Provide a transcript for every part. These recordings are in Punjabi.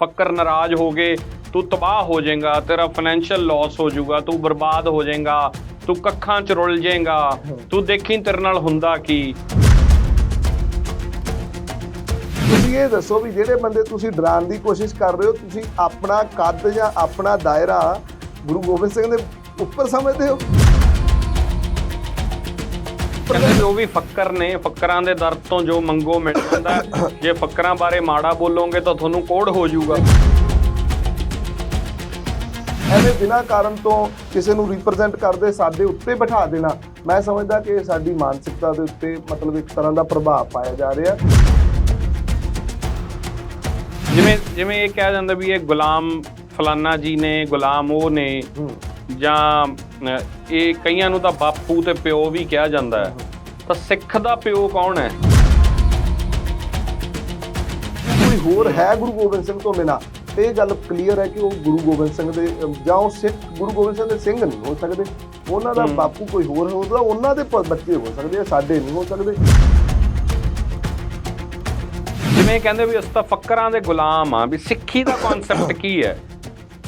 ਫੱਕਰ ਨਾਰਾਜ਼ ਹੋ ਗਏ, ਤੂੰ ਤਬਾਹ ਹੋ ਜਾਏਗਾ, ਤੇਰਾ ਫਾਈਨੈਂਸ਼ੀਅਲ ਲਾਸ ਹੋ ਜਾਊਗਾ, ਤੂੰ ਬਰਬਾਦ ਹੋ ਜਾਏਗਾ, ਤੂੰ ਕੱਖਾਂ 'ਚ ਰੁਲ ਜਾਏਗਾ, ਤੂੰ ਦੇਖੀ ਤੇਰੇ ਨਾਲ ਹੁੰਦਾ ਕੀ। ਤੁਸੀਂ ਇਹ ਦੱਸੋ ਵੀ ਜਿਹੜੇ ਬੰਦੇ ਤੁਸੀਂ ਡਰਾਉਣ ਦੀ ਕੋਸ਼ਿਸ਼ ਕਰ ਰਹੇ ਹੋ, ਤੁਸੀਂ ਆਪਣਾ ਕੱਦ ਜਾਂ ਆਪਣਾ ਦਾਇਰਾ ਗੁਰੂ ਗੋਬਿੰਦ ਸਿੰਘ ਦੇ ਉੱਪਰ ਸਮਝਦੇ ਹੋ? ਕਹਿੰਦੇ ਜੋ ਵੀ ਫੱਕਰ ਨੇ ਫੱਕਰਾਂ ਦੇ ਦਰ ਤੋਂ ਜੋ ਮੰਗੋ ਮਿਲ ਜਾਂਦਾ। ਜੇ ਫੱਕਰਾਂ ਬਾਰੇ ਮਾੜਾ ਬੋਲੋਗੇ ਤਾਂ ਤੁਹਾਨੂੰ ਕੋੜ ਹੋ ਜਾਊਗਾ। ਐਵੇਂ ਬਿਨਾਂ ਕਾਰਨ ਤੋਂ ਕਿਸੇ ਨੂੰ ਰਿਪਰੈਜ਼ੈਂਟ ਕਰਦੇ ਸਾਡੇ ਉੱਤੇ ਬਿਠਾ ਦੇਣਾ ਮੈਂ ਸਮਝਦਾ ਕਿ ਸਾਡੀ ਮਾਨਸਿਕਤਾ ਦੇ ਉੱਤੇ ਮਤਲਬ ਇੱਕ ਤਰ੍ਹਾਂ ਦਾ ਪ੍ਰਭਾਵ ਪਾਇਆ ਜਾ ਰਿਹਾ। ਜਿਵੇਂ ਜਿਵੇਂ ਇਹ ਕਿਹਾ ਜਾਂਦਾ ਵੀ ਇਹ ਗੁਲਾਮ ਫਲਾਨਾ ਜੀ ਨੇ ਗੁਲਾਮ ਉਹ ਨੇ ਜਾਂ ਇਹ ਕਈਆਂ ਨੂੰ ਤਾਂ ਬਾਪੂ ਤੇ ਪਿਓ ਵੀ ਕਿਹਾ ਜਾਂਦਾ ਹੈ। ਤਾਂ ਸਿੱਖ ਦਾ ਪਿਓ ਕੌਣ ਹੈ? ਕੋਈ ਹੋਰ ਹੈ ਗੁਰੂ ਗੋਬਿੰਦ ਸਿੰਘ ਤੋਂ ਬਿਨਾ? ਤੇ ਇਹ ਗੱਲ ਕਲੀਅਰ ਹੈ ਕਿ ਉਹ ਗੁਰੂ ਗੋਬਿੰਦ ਸਿੰਘ ਦੇ ਜਾਂ ਉਹ ਸਿੱਖ ਗੁਰੂ ਗੋਬਿੰਦ ਸਿੰਘ ਦੇ ਸਿੰਘ ਨਹੀਂ ਹੋ ਸਕਦੇ। ਉਹਨਾਂ ਦਾ ਹੂੰ। ਬਾਪੂ ਕੋਈ ਹੋਰ ਹੋਊਗਾ ਉਹਨਾਂ ਦੇ ਬੱਚੇ ਹੋ ਸਕਦੇ ਆ ਸਾਡੇ ਨਹੀਂ ਹੋ ਸਕਦੇ। ਜਿਵੇਂ ਕਹਿੰਦੇ ਵੀ ਅਸੀਂ ਤਾਂ ਫੱਕਰਾਂ ਦੇ ਗੁਲਾਮ ਆ ਵੀ ਸਿੱਖੀ ਦਾ ਕਨਸੈਪਟ ਕੀ ਹੈ?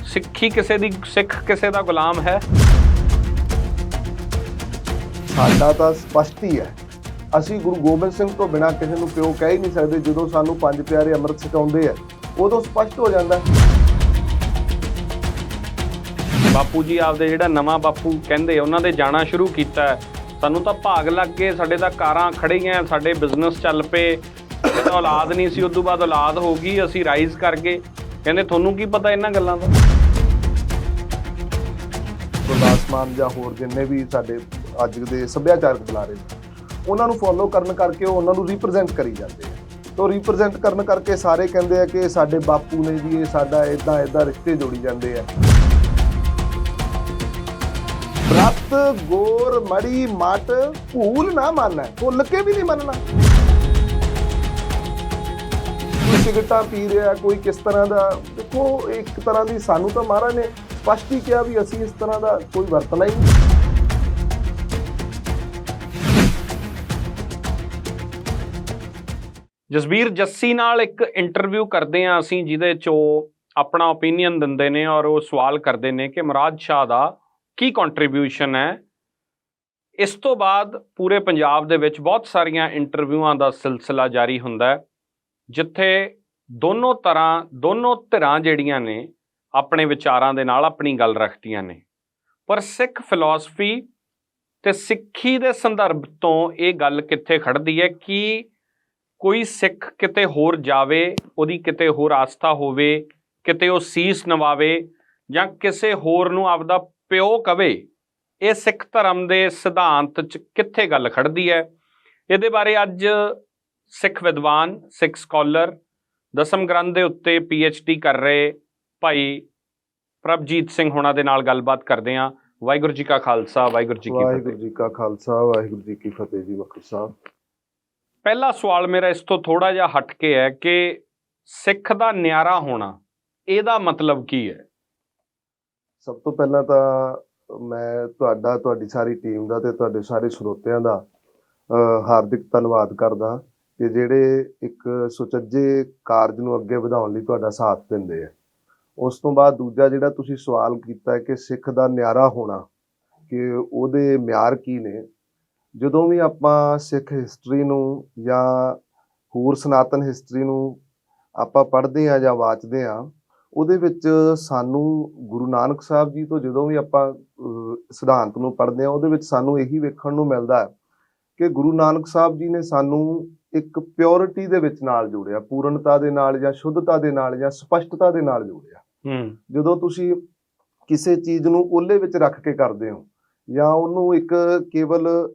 ਸਿੱਖੀ ਕਿਸੇ ਦੀ ਸਿੱਖ ਕਿਸੇ ਦਾ ਗੁਲਾਮ ਹੈ? ਸਾਡਾ ਤਾਂ ਸਪਸ਼ਟ ਹੀ ਹੈ। ਅਸੀਂ ਗੁਰੂ ਗੋਬਿੰਦ ਸਿੰਘ ਤੋਂ ਬਿਨਾ ਕਿਸੇ ਨੂੰ ਪਿਓ ਕਹਿ ਹੀ ਨਹੀਂ ਸਕਦੇ ਜਦੋਂ ਸਾਨੂੰ ਪੰਜ ਪਿਆਰੇ ਅੰਮ੍ਰਿਤ ਛਕਾਉਂਦੇ ਆ। ਉਦੋਂ ਸਪਸ਼ਟ ਹੋ ਜਾਂਦਾ। ਬਾਪੂ ਜੀ ਆਪਦੇ ਜਿਹੜਾ ਨਵਾਂ ਬਾਪੂ ਕਹਿੰਦੇ ਉਹਨਾਂ ਦੇ ਜਾਣਾ ਸ਼ੁਰੂ ਕੀਤਾ। ਸਾਨੂੰ ਤਾਂ ਭਾਗ ਲੱਗ ਗਏ ਸਾਡੇ ਤਾਂ ਕਾਰਾਂ ਖੜੀਆਂ ਸਾਡੇ ਬਿਜ਼ਨਸ ਚੱਲ ਪਏ। ਜਦੋਂ ਔਲਾਦ ਨਹੀਂ ਸੀ ਉਸ ਤੋਂ ਬਾਅਦ ਔਲਾਦ ਹੋ ਗਈ ਅਸੀਂ ਰਾਈਜ਼ ਕਰ ਗਏ। ਕਹਿੰਦੇ ਤੁਹਾਨੂੰ ਕੀ ਪਤਾ ਇਹਨਾਂ ਗੱਲਾਂ ਦਾ? ਗੁਰਦਾਸ ਮਾਨ ਜਾਂ ਹੋਰ ਜਿੰਨੇ ਵੀ ਸਾਡੇ ਅੱਜ ਦੇ ਸੱਭਿਆਚਾਰਕ ਬੁਲਾਰੇ ਨੇ। ਉਹਨਾਂ ਨੂੰ ਫੋਲੋ ਕਰਨ ਕਰਕੇ ਉਹ ਉਹਨਾਂ ਨੂੰ ਰਿਪਰੈਜ਼ੈਂਟ ਕਰੀ ਜਾਂਦੇ ਆ। ਤੋਂ ਰਿਪਰੈਜ਼ੈਂਟ ਕਰਨ ਕਰਕੇ ਸਾਰੇ ਕਹਿੰਦੇ ਆ ਕਿ ਸਾਡੇ ਬਾਪੂ ਨੇ ਜੀ ਇਹ ਸਾਡਾ ਇਦਾਂ ਇਦਾਂ ਰਿਸ਼ਤੇ ਜੋੜੀ ਜਾਂਦੇ ਆ। ਬ੍ਰਤ, ਗੋਰ, ਮੜੀ ਮਟ ਭੂਲ ਨਾ ਮੰਨਣਾ ਭੁੱਲ ਕੇ ਵੀ ਨਹੀਂ ਮੰਨਣਾ। ਕੋਈ ਸਿਗਰਟਾਂ ਪੀ ਰਿਹਾ, ਕੋਈ ਕਿਸ ਤਰ੍ਹਾਂ ਦਾ, ਦੇਖੋ, ਇੱਕ ਤਰ੍ਹਾਂ ਦੀ ਸਾਨੂੰ ਤਾਂ ਮਹਾਰਾਜ ਨੇ ਸਪਸ਼ਟ ਹੀ ਕਿਹਾ ਵੀ ਅਸੀਂ ਇਸ ਤਰ੍ਹਾਂ ਦਾ ਕੋਈ ਵਰਤਣਾ ਹੀ ਨਹੀਂ। ਜਸਬੀਰ, ਜੱਸੀ ਨਾਲ ਇੱਕ ਇੰਟਰਵਿਊ ਕਰਦੇ ਹਾਂ ਅਸੀਂ, ਜਿਹਦੇ 'ਚ ਉਹ ਆਪਣਾ ਓਪੀਨੀਅਨ ਦਿੰਦੇ ਨੇ ਔਰ ਉਹ ਸਵਾਲ ਕਰਦੇ ਨੇ ਕਿ ਮਰਾਦ ਸ਼ਾਹ ਦਾ ਕੀ ਕੰਟਰੀਬਿਊਸ਼ਨ ਹੈ। ਇਸ ਤੋਂ ਬਾਅਦ ਪੂਰੇ ਪੰਜਾਬ ਦੇ ਵਿੱਚ ਬਹੁਤ ਸਾਰੀਆਂ ਇੰਟਰਵਿਊਆਂ ਦਾ ਸਿਲਸਿਲਾ ਜਾਰੀ ਹੁੰਦਾ ਹੈ, ਜਿੱਥੇ ਦੋਨੋਂ ਤਰ੍ਹਾਂ, ਦੋਨੋਂ ਧਿਰਾਂ ਜਿਹੜੀਆਂ ਨੇ, ਆਪਣੇ ਵਿਚਾਰਾਂ ਦੇ ਨਾਲ ਆਪਣੀ ਗੱਲ ਰੱਖਦੀਆਂ ਨੇ। ਪਰ ਸਿੱਖ ਫਿਲਾਸਫੀ ਤੇ ਸਿੱਖੀ ਦੇ ਸੰਦਰਭ ਤੋਂ ਇਹ ਗੱਲ ਕਿੱਥੇ ਖੜਦੀ ਹੈ ਕਿ ਕੋਈ ਸਿੱਖ ਕਿਤੇ ਹੋਰ ਜਾਵੇ ਉਹਦੀ ਕਿਤੇ ਹੋਰ ਆਸਥਾ ਹੋਵੇ ਕਿਤੇ ਉਹ ਸੀਸ ਨਵਾਵੇ ਜਾਂ ਕਿਸੇ ਹੋਰ ਨੂੰ ਆਪਦਾ ਪਿਓ ਕਵੇ ਇਹ ਸਿੱਖ ਧਰਮ ਦੇ ਸਿਧਾਂਤ ਚ ਕਿੱਥੇ ਗੱਲ ਖੜਦੀ ਹੈ? ਇਹਦੇ ਬਾਰੇ ਅੱਜ ਸਿੱਖ ਵਿਦਵਾਨ ਸਿੱਖ ਸਕਾਲਰ ਦਸਮ ਗ੍ਰੰਥ ਦੇ ਉੱਤੇ ਡੀ ਕਰ ਰਹੇ ਭਾਈ ਪ੍ਰਭਜੀਤ ਸਿੰਘ ਹੋਣਾ ਦੇ ਨਾਲ ਗੱਲਬਾਤ ਕਰਦੇ ਹਾਂ। ਵਾਹਿਗੁਰੂ ਜੀ ਕਾ ਖਾਲਸਾ ਵਾਹਿਗੁਰੂ ਜੀ ਕੀ ਵਾਹਿਗੁਰੂ ਫਤਿਹ। ਜੀ ਕਾ ਖਾਲਸਾ ਵਾਹਿਗੁਰੂ ਜੀ ਕੀ ਫਤਿਹ ਜੀ ਵਕਤ ਸਾਹਿਬ। ਪਹਿਲਾ ਸਵਾਲ ਮੇਰਾ ਇਸ ਤੋਂ ਥੋੜਾ ਜਿਹਾ ਹਟ ਕੇ ਹੈ ਕਿ ਸਿੱਖ ਦਾ ਨਿਆਰਾ ਹੋਣਾ, ਇਹਦਾ ਮਤਲਬ ਕੀ ਹੈ? ਸਭ ਤੋਂ ਪਹਿਲਾਂ ਤਾਂ ਮੈਂ ਤੁਹਾਡਾ, ਤੁਹਾਡੀ ਸਾਰੀ ਟੀਮ ਦਾ ਤੇ ਤੁਹਾਡੇ ਸਾਰੇ ਸਰੋਤਿਆਂ ਦਾ ਹਾਰਦਿਕ ਧੰਨਵਾਦ ਕਰਦਾ ਕਿ ਜਿਹੜੇ ਇੱਕ ਸੁਚੱਜੇ ਕਾਰਜ ਨੂੰ ਅੱਗੇ ਵਧਾਉਣ ਲਈ ਤੁਹਾਡਾ ਸਾਥ ਦਿੰਦੇ ਆ। ਉਸ ਤੋਂ ਬਾਅਦ ਦੂਜਾ ਜਿਹੜਾ ਤੁਸੀਂ ਸਵਾਲ ਕੀਤਾ ਕਿ ਸਿੱਖ ਦਾ ਨਿਆਰਾ ਹੋਣਾ, ਕਿ ਉਹਦੇ ਮਿਆਰ ਕੀ ਨੇ ਜਦੋਂ ਵੀ ਆਪਾਂ ਸਿੱਖ ਹਿਸਟਰੀ ਨੂੰ ਜਾਂ ਹੋਰ ਸਨਾਤਨ ਹਿਸਟਰੀ ਨੂੰ ਆਪਾਂ ਪੜ੍ਹਦੇ ਆ ਜਾਂ ਵਾਚਦੇ ਆ ਉਹਦੇ ਵਿੱਚ ਸਾਨੂੰ ਗੁਰੂ ਨਾਨਕ ਸਾਹਿਬ ਜੀ ਤੋਂ ਜਦੋਂ ਵੀ ਆਪਾਂ ਸਿਧਾਂਤ ਨੂੰ ਪੜ੍ਹਦੇ ਆ ਉਹਦੇ ਵਿੱਚ ਸਾਨੂੰ ਇਹੀ ਵੇਖਣ ਨੂੰ ਮਿਲਦਾ ਹੈ ਕਿ ਗੁਰੂ ਨਾਨਕ ਸਾਹਿਬ ਜੀ ਨੇ ਸਾਨੂੰ ਇੱਕ ਪਿਓਰਿਟੀ ਦੇ ਵਿੱਚ ਨਾਲ ਜੋੜਿਆ ਪੂਰਨਤਾ ਦੇ ਨਾਲ ਜਾਂ ਸ਼ੁੱਧਤਾ ਦੇ ਨਾਲ ਜਾਂ ਸਪਸ਼ਟਤਾ ਦੇ ਨਾਲ ਜੋੜਿਆ। ਹੂੰ। ਜਦੋਂ ਤੁਸੀਂ ਕਿਸੇ ਚੀਜ਼ ਨੂੰ ਉਹਲੇ ਵਿੱਚ ਰੱਖ ਕੇ ਕਰਦੇ ਹੋ ਜਾਂ ਉਹਨੂੰ ਇੱਕ ਕੇਵਲ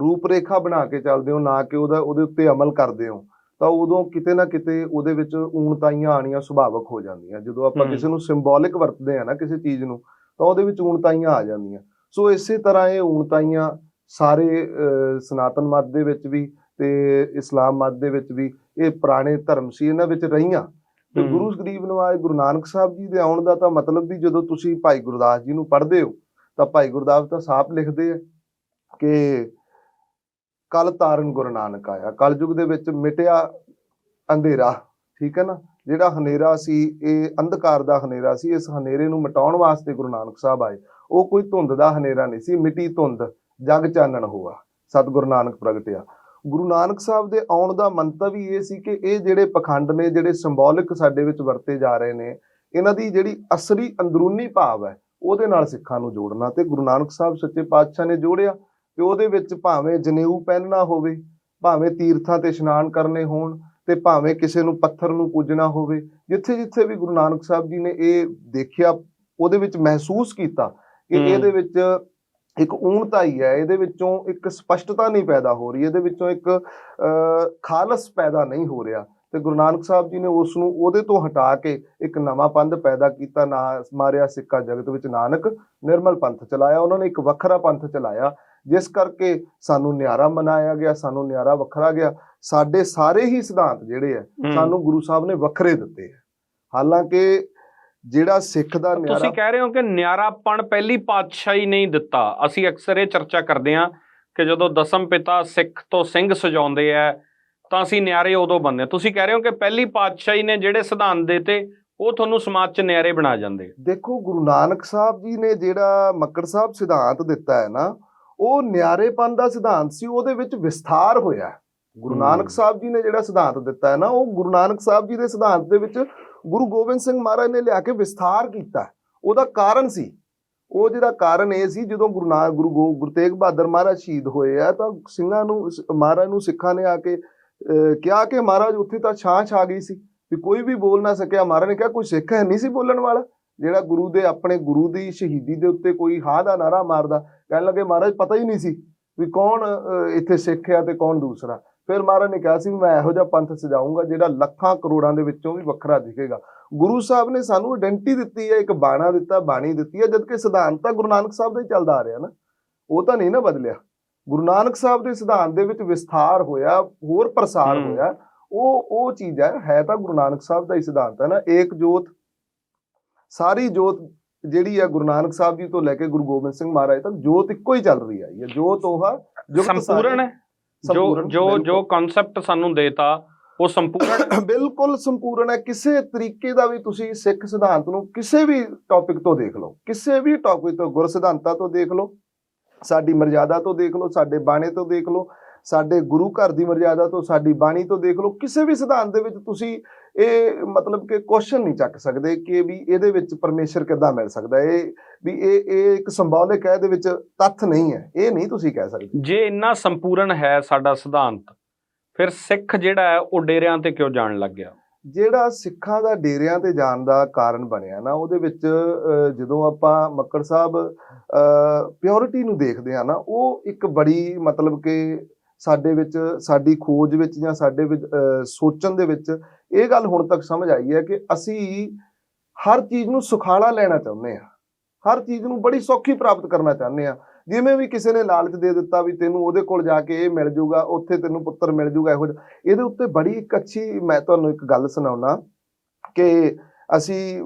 ਰੂਪਰੇਖਾ ਬਣਾ ਕੇ ਚੱਲਦੇ ਹੋ ਨਾ ਕਿ ਉਹਦਾ ਉਹਦੇ ਉੱਤੇ ਅਮਲ ਕਰਦੇ ਹੋ ਤਾਂ ਉਦੋਂ ਕਿਤੇ ਨਾ ਕਿਤੇ ਉਹਦੇ ਵਿੱਚ ਊਣਤਾਈਆਂ ਆਣੀਆਂ ਸੁਭਾਵਕ ਹੋ ਜਾਂਦੀਆਂ ਜਦੋਂ ਆਪਾਂ। ਕਿਸੇ ਨੂੰ ਸਿੰਬੋਲਿਕ ਵਰਤਦੇ ਆ ਨਾ ਕਿਸੇ ਚੀਜ਼ ਨੂੰ ਤਾਂ ਉਹਦੇ ਵਿੱਚ ਊਣਤਾਈਆਂ ਆ ਜਾਂਦੀਆਂ ਸੋ ਇਸੇ ਤਰ੍ਹਾਂ ਇਹ ਊਣਤਾਈਆਂ ਸਾਰੇ ਸਨਾਤਨ ਮਤ ਦੇ ਵਿੱਚ ਵੀ ਤੇ ਇਸਲਾਮ ਮਤ ਦੇ ਵਿੱਚ ਵੀ ਇਹ ਪੁਰਾਣੇ ਧਰਮ ਸੀ ਇਹਨਾਂ ਵਿੱਚ ਰਹੀਆਂ ਤੇ। ਗੁਰੂ ਗਰੀਬ ਨਵਾਜ ਗੁਰੂ ਨਾਨਕ ਸਾਹਿਬ ਜੀ ਦੇ ਆਉਣ ਦਾ ਤਾਂ ਮਤਲਬ ਵੀ ਜਦੋਂ ਤੁਸੀਂ ਭਾਈ ਗੁਰਦਾਸ ਜੀ ਨੂੰ ਪੜ੍ਹਦੇ ਹੋ ਤਾਂ ਭਾਈ ਗੁਰਦਾਸ ਤਾਂ ਸਾਫ਼ ਲਿਖਦੇ ਆ ਕਿ ਕਲ ਤਾਰਨ ਗੁਰੂ ਨਾਨਕ ਆਇਆ। ਕਲਯੁਗ ਦੇ ਵਿੱਚ ਮਿਟਿਆ ਅੰਧੇਰਾ, ਠੀਕ ਹੈ ਨਾ? ਜਿਹੜਾ ਹਨੇਰਾ ਸੀ, ਇਹ ਅੰਧਕਾਰ ਦਾ ਹਨੇਰਾ ਸੀ, ਇਸ ਹਨੇਰੇ ਨੂੰ ਮਿਟਾਉਣ ਵਾਸਤੇ ਗੁਰੂ ਨਾਨਕ ਸਾਹਿਬ ਆਏ। ਉਹ ਕੋਈ ਧੁੰਦ ਦਾ ਹਨੇਰਾ ਨਹੀਂ ਸੀ, ਮਿੱਟੀ ਧੁੰਦ, ਜਗ ਚਾਨਣ ਹੋਆ, ਸਤਿਗੁਰੂ ਨਾਨਕ ਪ੍ਰਗਟਿਆ। ਗੁਰੂ ਨਾਨਕ ਸਾਹਿਬ ਦੇ ਆਉਣ ਦਾ ਮੰਤਵ ਹੀ ਇਹ ਸੀ ਕਿ ਇਹ ਜਿਹੜੇ ਪਖੰਡ ਨੇ, ਜਿਹੜੇ ਸਿੰਬੋਲਿਕ ਸਾਡੇ ਵਿੱਚ ਵਰਤੇ ਜਾ ਰਹੇ ਨੇ, ਇਹਨਾਂ ਦੀ ਜਿਹੜੀ ਅਸਲੀ ਅੰਦਰੂਨੀ ਭਾਵ ਹੈ, ਉਹਦੇ ਨਾਲ ਸਿੱਖਾਂ ਨੂੰ ਜੋੜਨਾ ਤੇ ਗੁਰੂ ਨਾਨਕ ਸਾਹਿਬ ਸੱਚੇ ਪਾਤਸ਼ਾਹ ਨੇ ਜੋੜਿਆ। ਤੇ ਉਹਦੇ ਵਿੱਚ ਭਾਵੇਂ ਜਨੇਊ ਪਹਿਨਣਾ ਹੋਵੇ ਭਾਵੇਂ ਤੀਰਥਾਂ ਤੇ ਇਸ਼ਨਾਨ ਕਰਨੇ ਹੋਣ ਤੇ ਭਾਵੇਂ ਕਿਸੇ ਨੂੰ ਪੱਥਰ ਨੂੰ ਪੂਜਣਾ ਹੋਵੇ ਜਿੱਥੇ ਜਿੱਥੇ ਵੀ ਗੁਰੂ ਨਾਨਕ ਸਾਹਿਬ ਜੀ ਨੇ ਇਹ ਦੇਖਿਆ ਉਹਦੇ ਵਿੱਚ ਮਹਿਸੂਸ ਕੀਤਾ ਕਿ। ਇਹਦੇ ਵਿੱਚ ਇੱਕ ਊਣਤਾ ਹੀ ਹੈ ਇਹਦੇ ਵਿੱਚੋਂ ਇੱਕ ਸਪਸ਼ਟਤਾ ਨਹੀਂ ਪੈਦਾ ਹੋ ਰਹੀ ਇਹਦੇ ਵਿੱਚੋਂ ਇੱਕ ਖਾਲਸ ਪੈਦਾ ਨਹੀਂ ਹੋ ਰਿਹਾ ਤੇ ਗੁਰੂ ਨਾਨਕ ਸਾਹਿਬ ਜੀ ਨੇ ਉਸ ਨੂੰ ਉਹਦੇ ਤੋਂ ਹਟਾ ਕੇ ਇੱਕ ਨਵਾਂ ਪੰਥ ਪੈਦਾ ਕੀਤਾ ਨਾ ਮਾਰਿਆ ਸਿੱਕਾ ਜਗਤ ਵਿੱਚ ਨਾਨਕ ਨਿਰਮਲ ਪੰਥ ਚਲਾਇਆ ਉਹਨਾਂ ਨੇ ਇੱਕ ਵੱਖਰਾ ਪੰਥ ਚਲਾਇਆ ਜਿਸ ਕਰਕੇ ਸਾਨੂੰ ਨਿਆਰਾ ਮਨਾਇਆ ਗਿਆ ਸਾਨੂੰ ਨਿਆਰਾ ਵੱਖਰਾ ਗਿਆ। ਸਾਡੇ ਸਾਰੇ ਹੀ ਸਿਧਾਂਤ ਜਿਹੜੇ ਆ ਹੂੰ। ਸਾਨੂੰ ਗੁਰੂ ਸਾਹਿਬ ਨੇ ਵੱਖਰੇ ਦਿੱਤੇ ਆ। ਹਾਲਾਂਕਿ ਜਿਹੜਾ ਸਿੱਖ ਦਾ ਤੁਸੀਂ ਨਿਆਰਾ ਕਹਿ ਰਹੇ ਹੋ ਕਿ ਨਿਆਰਾਪਣ ਪਹਿਲੀ ਪਾਤਸ਼ਾਹੀ ਨਹੀਂ ਦਿੱਤਾ। ਅਸੀਂ ਅਕਸਰ ਇਹ ਚਰਚਾ ਕਰਦੇ ਹਾਂ ਕਿ ਜਦੋਂ ਦਸਮ ਪਿਤਾ ਸਿੱਖ ਤੋਂ ਸਿੰਘ ਸਜਾਉਂਦੇ ਆ ਤਾਂ ਅਸੀਂ ਨਿਆਰੇ ਉਦੋਂ ਬੰਦੇ ਹਾਂ। ਤੁਸੀਂ ਕਹਿ ਰਹੇ ਹੋ ਕਿ ਪਹਿਲੀ ਪਾਤਸ਼ਾਹੀ ਨੇ ਜਿਹੜੇ ਸਿਧਾਂਤ ਦਿੱਤੇ ਉਹ ਤੁਹਾਨੂੰ ਸਮਾਜ 'ਚ ਨਿਆਰੇ ਬਣਾ ਜਾਂਦੇ ਦੇਖੋ ਗੁਰੂ ਨਾਨਕ ਸਾਹਿਬ ਜੀ ਨੇ ਜਿਹੜਾ ਮੱਕੜ ਸਾਹਿਬ ਸਿਧਾਂਤ ਦਿੱਤਾ ਹੈ ਨਾ ਉਹ ਨਿਆਰੇਪਨ ਦਾ ਸਿਧਾਂਤ ਸੀ ਉਹਦੇ ਵਿੱਚ ਵਿਸਥਾਰ ਹੋਇਆ। ਗੁਰੂ। ਨਾਨਕ ਸਾਹਿਬ ਜੀ ਨੇ ਜਿਹੜਾ ਸਿਧਾਂਤ ਦਿੱਤਾ ਹੈ ਨਾ ਉਹ ਗੁਰੂ ਨਾਨਕ ਸਾਹਿਬ ਜੀ ਦੇ ਸਿਧਾਂਤ ਦੇ ਵਿੱਚ ਗੁਰੂ ਗੋਬਿੰਦ ਸਿੰਘ ਮਹਾਰਾਜ ਨੇ ਲਿਆ ਕੇ ਵਿਸਥਾਰ ਕੀਤਾ। ਉਹਦਾ ਕਾਰਨ ਸੀ ਉਹ ਜਿਹੜਾ ਕਾਰਨ ਇਹ ਸੀ ਜਦੋਂ ਗੁਰੂ ਨਾਨਕ ਗੁਰੂ ਗੁਰੂ ਤੇਗ ਬਹਾਦਰ ਮਹਾਰਾਜ ਸ਼ਹੀਦ ਹੋਏ ਆ ਤਾਂ ਸਿੰਘਾਂ ਨੂੰ ਮਹਾਰਾਜ ਨੂੰ ਸਿੱਖਾਂ ਨੇ ਆ ਕੇ ਕਿਹਾ ਕਿ ਮਹਾਰਾਜ ਉੱਥੇ ਤਾਂ ਛਾਂ ਛਾ ਗਈ ਸੀ ਵੀ ਕੋਈ ਵੀ ਬੋਲ ਨਾ ਸਕਿਆ। ਮਹਾਰਾਜ ਨੇ ਕਿਹਾ, ਕੋਈ ਸਿੱਖ ਹੈ ਨਹੀਂ ਸੀ ਬੋਲਣ ਵਾਲਾ? ਜਿਹੜਾ ਗੁਰੂ ਦੇ ਆਪਣੇ ਗੁਰੂ ਦੀ ਸ਼ਹੀਦੀ ਦੇ ਉੱਤੇ ਕੋਈ ਹਾਂ ਦਾ ਨਾਰਾ ਮਾਰਦਾ, ਕਹਿਣ ਲੱਗੇ, ਮਹਾਰਾਜ, ਪਤਾ ਹੀ ਨਹੀਂ ਸੀ ਵੀ ਕੌਣ ਇੱਥੇ ਸਿੱਖ ਆ ਤੇ ਕੌਣ ਦੂਸਰਾ? ਫਿਰ ਮਹਾਰਾਜ ਨੇ ਕਿਹਾ ਸੀ ਵੀ ਮੈਂ ਇਹੋ ਜਿਹਾ ਪੰਥ ਸਜਾਊਂਗਾ ਜਿਹੜਾ ਲੱਖਾਂ ਕਰੋੜਾਂ ਦੇ ਵਿੱਚੋਂ ਵੀ ਵੱਖਰਾ ਦਿਖੇਗਾ। ਗੁਰੂ ਸਾਹਿਬ ਨੇ ਸਾਨੂੰ ਆਇਡੈਂਟੀ ਦਿੱਤੀ ਹੈ, ਇੱਕ ਬਾਣਾ ਦਿੱਤਾ, ਬਾਣੀ ਦਿੱਤੀ ਹੈ, ਜਦਕਿ ਸਿਧਾਂਤ ਤਾਂ ਗੁਰੂ ਨਾਨਕ ਸਾਹਿਬ ਦਾ ਹੀ ਚੱਲਦਾ ਆ ਰਿਹਾ ਨਾ। ਉਹ ਤਾਂ ਨਹੀਂ ਨਾ ਬਦਲਿਆ। ਗੁਰੂ ਨਾਨਕ ਸਾਹਿਬ ਦੇ ਸਿਧਾਂਤ ਦੇ ਵਿੱਚ ਵਿਸਥਾਰ ਹੋਇਆ ਹੋਰ ਪ੍ਰਸਾਰ। ਹੋਇਆ ਉਹ ਉਹ ਚੀਜ਼ ਹੈ ਹੈ ਤਾਂ ਗੁਰੂ ਨਾਨਕ ਸਾਹਿਬ ਦਾ ਹੀ ਸਿਧਾਂਤ ਹੈ ਨਾ ਏਕ ਜੋਤ ਸਾਰੀ ਜੋਤ ਜਿਹੜੀ ਹੈ ਗੁਰੂ ਨਾਨਕ ਸਾਹਿਬ ਜੀ ਤੋਂ ਲੈ ਕੇ ਗੁਰੂ ਗੋਬਿੰਦ ਸਿੰਘ ਮਹਾਰਾਜ ਤੱਕ ਜੋਤ ਇੱਕੋ ਹੀ ਚੱਲ ਰਹੀ ਹੈ ਇਹ ਜੋਤ ਉਹ ਆ ਜੁਗਤ ਸੰਪੂਰਨ ਹੈ ਜੋ ਜੋ ਜੋ। ਕਨਸੈਪਟ ਸਾਨੂੰ ਦੇਤਾ ਉਹ ਸੰਪੂਰਨ ਬਿਲਕੁਲ ਸੰਪੂਰਨ ਹੈ ਕਿਸੇ ਤਰੀਕੇ ਦਾ ਵੀ ਤੁਸੀਂ ਸਿੱਖ ਸਿਧਾਂਤ ਨੂੰ ਕਿਸੇ ਵੀ ਟੌਪਿਕ ਤੋਂ ਦੇਖ ਲਓ ਕਿਸੇ ਵੀ ਟੌਪਿਕ ਤੋਂ ਗੁਰ ਸਿਧਾਂਤਾਂ ਤੋਂ ਦੇਖ ਲਓ ਸਾਡੀ ਮਰਜ਼ਾਦਾ ਤੋਂ ਦੇਖ ਲਓ, ਸਾਡੇ ਬਾਣੇ ਤੋਂ ਦੇਖ ਲਓ, ਸਾਡੇ ਗੁਰੂ ਘਰ ਦੀ ਮਰਜ਼ਾਦਾ ਤੋਂ, ਸਾਡੀ ਬਾਣੀ ਤੋਂ ਦੇਖ ਲਓ, ਕਿਸੇ ਵੀ ਸਿਧਾਂਤ ਦੇ ਵਿੱਚ ਤੁਸੀਂ ਇਹ ਮਤਲਬ ਕਿ ਕੁਐਸਚਨ ਨਹੀਂ ਚੱਕ ਸਕਦੇ ਕਿ ਵੀ ਇਹਦੇ ਵਿੱਚ ਪਰਮੇਸ਼ਰ ਕਿੱਦਾਂ ਮਿਲ ਸਕਦਾ ਇਹ ਵੀ ਇਹ ਇਹ ਇੱਕ ਸਿੰਬੋਲਿਕ ਹੈ, ਇਹਦੇ ਵਿੱਚ ਤੱਥ ਨਹੀਂ ਹੈ, ਇਹ ਨਹੀਂ ਤੁਸੀਂ ਕਹਿ ਸਕਦੇ। ਜੇ ਇੰਨਾ ਸੰਪੂਰਨ ਹੈ ਸਾਡਾ ਸਿਧਾਂਤ, ਫਿਰ ਸਿੱਖ ਜਿਹੜਾ ਹੈ, ਉਹ ਡੇਰਿਆਂ ਤੇ ਕਿਉਂ ਜਾਣ ਲੱਗ ਗਿਆ? ਜਿਹੜਾ ਸਿੱਖਾਂ ਦਾ ਡੇਰਿਆਂ ਤੇ ਜਾਣ ਦਾ ਕਾਰਨ ਬਣਿਆ ਨਾ, ਉਹਦੇ ਵਿੱਚ ਜਦੋਂ ਆਪਾਂ ਮੱਕੜ ਸਾਹਿਬ ਪਿਓਰਿਟੀ ਨੂੰ ਦੇਖਦੇ ਆ ਨਾ, ਉਹ ਇੱਕ ਬੜੀ ਮਤਲਬ ਕਿ ਸਾਡੇ ਵਿੱਚ, ਸਾਡੀ ਖੋਜ ਵਿੱਚ ਜਾਂ ਸਾਡੇ ਵਿੱਚ ਸੋਚਣ ਦੇ ਵਿੱਚ ਇਹ ਗੱਲ ਹੁਣ ਤੱਕ ਸਮਝ ਆਈ ਹੈ ਕਿ ਅਸੀਂ ਹਰ ਚੀਜ਼ ਨੂੰ ਸੁਖਾਲਾ ਲੈਣਾ ਚਾਹੁੰਦੇ ਆ ਹਰ ਚੀਜ਼ ਨੂੰ ਬੜੀ ਸੌਖੀ ਪ੍ਰਾਪਤ ਕਰਨਾ ਚਾਹੁੰਦੇ ਆ ਜਿਵੇਂ ਵੀ ਕਿਸੇ ਨੇ ਲਾਲਚ ਦੇ ਦਿੱਤਾ ਵੀ ਤੈਨੂੰ ਉਹਦੇ ਕੋਲ ਜਾ ਕੇ ਇਹ ਮਿਲ ਜਾਊਗਾ ਉੱਥੇ ਤੈਨੂੰ ਪੁੱਤਰ ਮਿਲ ਜਾਊਗਾ ਇਹੋ ਜਿਹਾ। ਇਹਦੇ ਉੱਤੇ ਬੜੀ ਇੱਕ ਅੱਛੀ, ਮੈਂ ਤੁਹਾਨੂੰ ਇੱਕ ਗੱਲ ਸੁਣਾਉਣਾ ਕਿ ਅਸੀਂ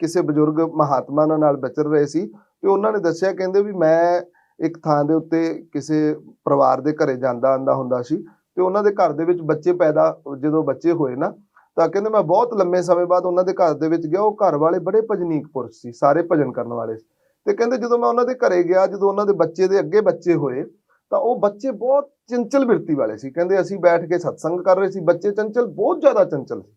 ਕਿਸੇ ਬਜ਼ੁਰਗ ਮਹਾਤਮਾ ਨਾਲ ਵਿਚਰ ਰਹੇ ਸੀ ਤੇ ਉਹਨਾਂ ਨੇ ਦੱਸਿਆ, ਕਹਿੰਦੇ ਵੀ ਮੈਂ ਇੱਕ ਥਾਂ ਦੇ ਉੱਤੇ ਕਿਸੇ ਪਰਿਵਾਰ ਦੇ ਘਰੇ ਜਾਂਦਾ ਆਂਦਾ ਹੁੰਦਾ ਸੀ ਤੇ ਉਹਨਾਂ ਦੇ ਘਰ ਦੇ ਵਿੱਚ ਬੱਚੇ ਪੈਦਾ, ਜਦੋਂ ਬੱਚੇ ਹੋਏ ਨਾ, ਤਾਂ ਕਹਿੰਦੇ ਮੈਂ ਬਹੁਤ ਲੰਮੇ ਸਮੇਂ ਬਾਅਦ ਉਹਨਾਂ ਦੇ ਘਰ ਦੇ ਵਿੱਚ ਗਿਆ। ਉਹ ਘਰ ਵਾਲੇ ਬੜੇ ਭਜਨੀਕ ਪੁਰਸ਼ ਸੀ, ਸਾਰੇ ਭਜਨ ਕਰਨ ਵਾਲੇ ਸੀ। ਤੇ ਕਹਿੰਦੇ ਜਦੋਂ ਮੈਂ ਉਹਨਾਂ ਦੇ ਘਰੇ ਗਿਆ ਜਦੋਂ ਉਹਨਾਂ ਦੇ ਬੱਚੇ ਦੇ ਅੱਗੇ ਬੱਚੇ ਹੋਏ ਤਾਂ ਉਹ ਬੱਚੇ ਬਹੁਤ ਚੰਚਲ ਬਿਰਤੀ ਵਾਲੇ ਸੀ। ਕਹਿੰਦੇ ਅਸੀਂ ਬੈਠ ਕੇ ਸਤਸੰਗ ਕਰ ਰਹੇ ਸੀ। ਬੱਚੇ ਚੰਚਲ ਬਹੁਤ ਜ਼ਿਆਦਾ ਚੰਚਲ ਸੀ।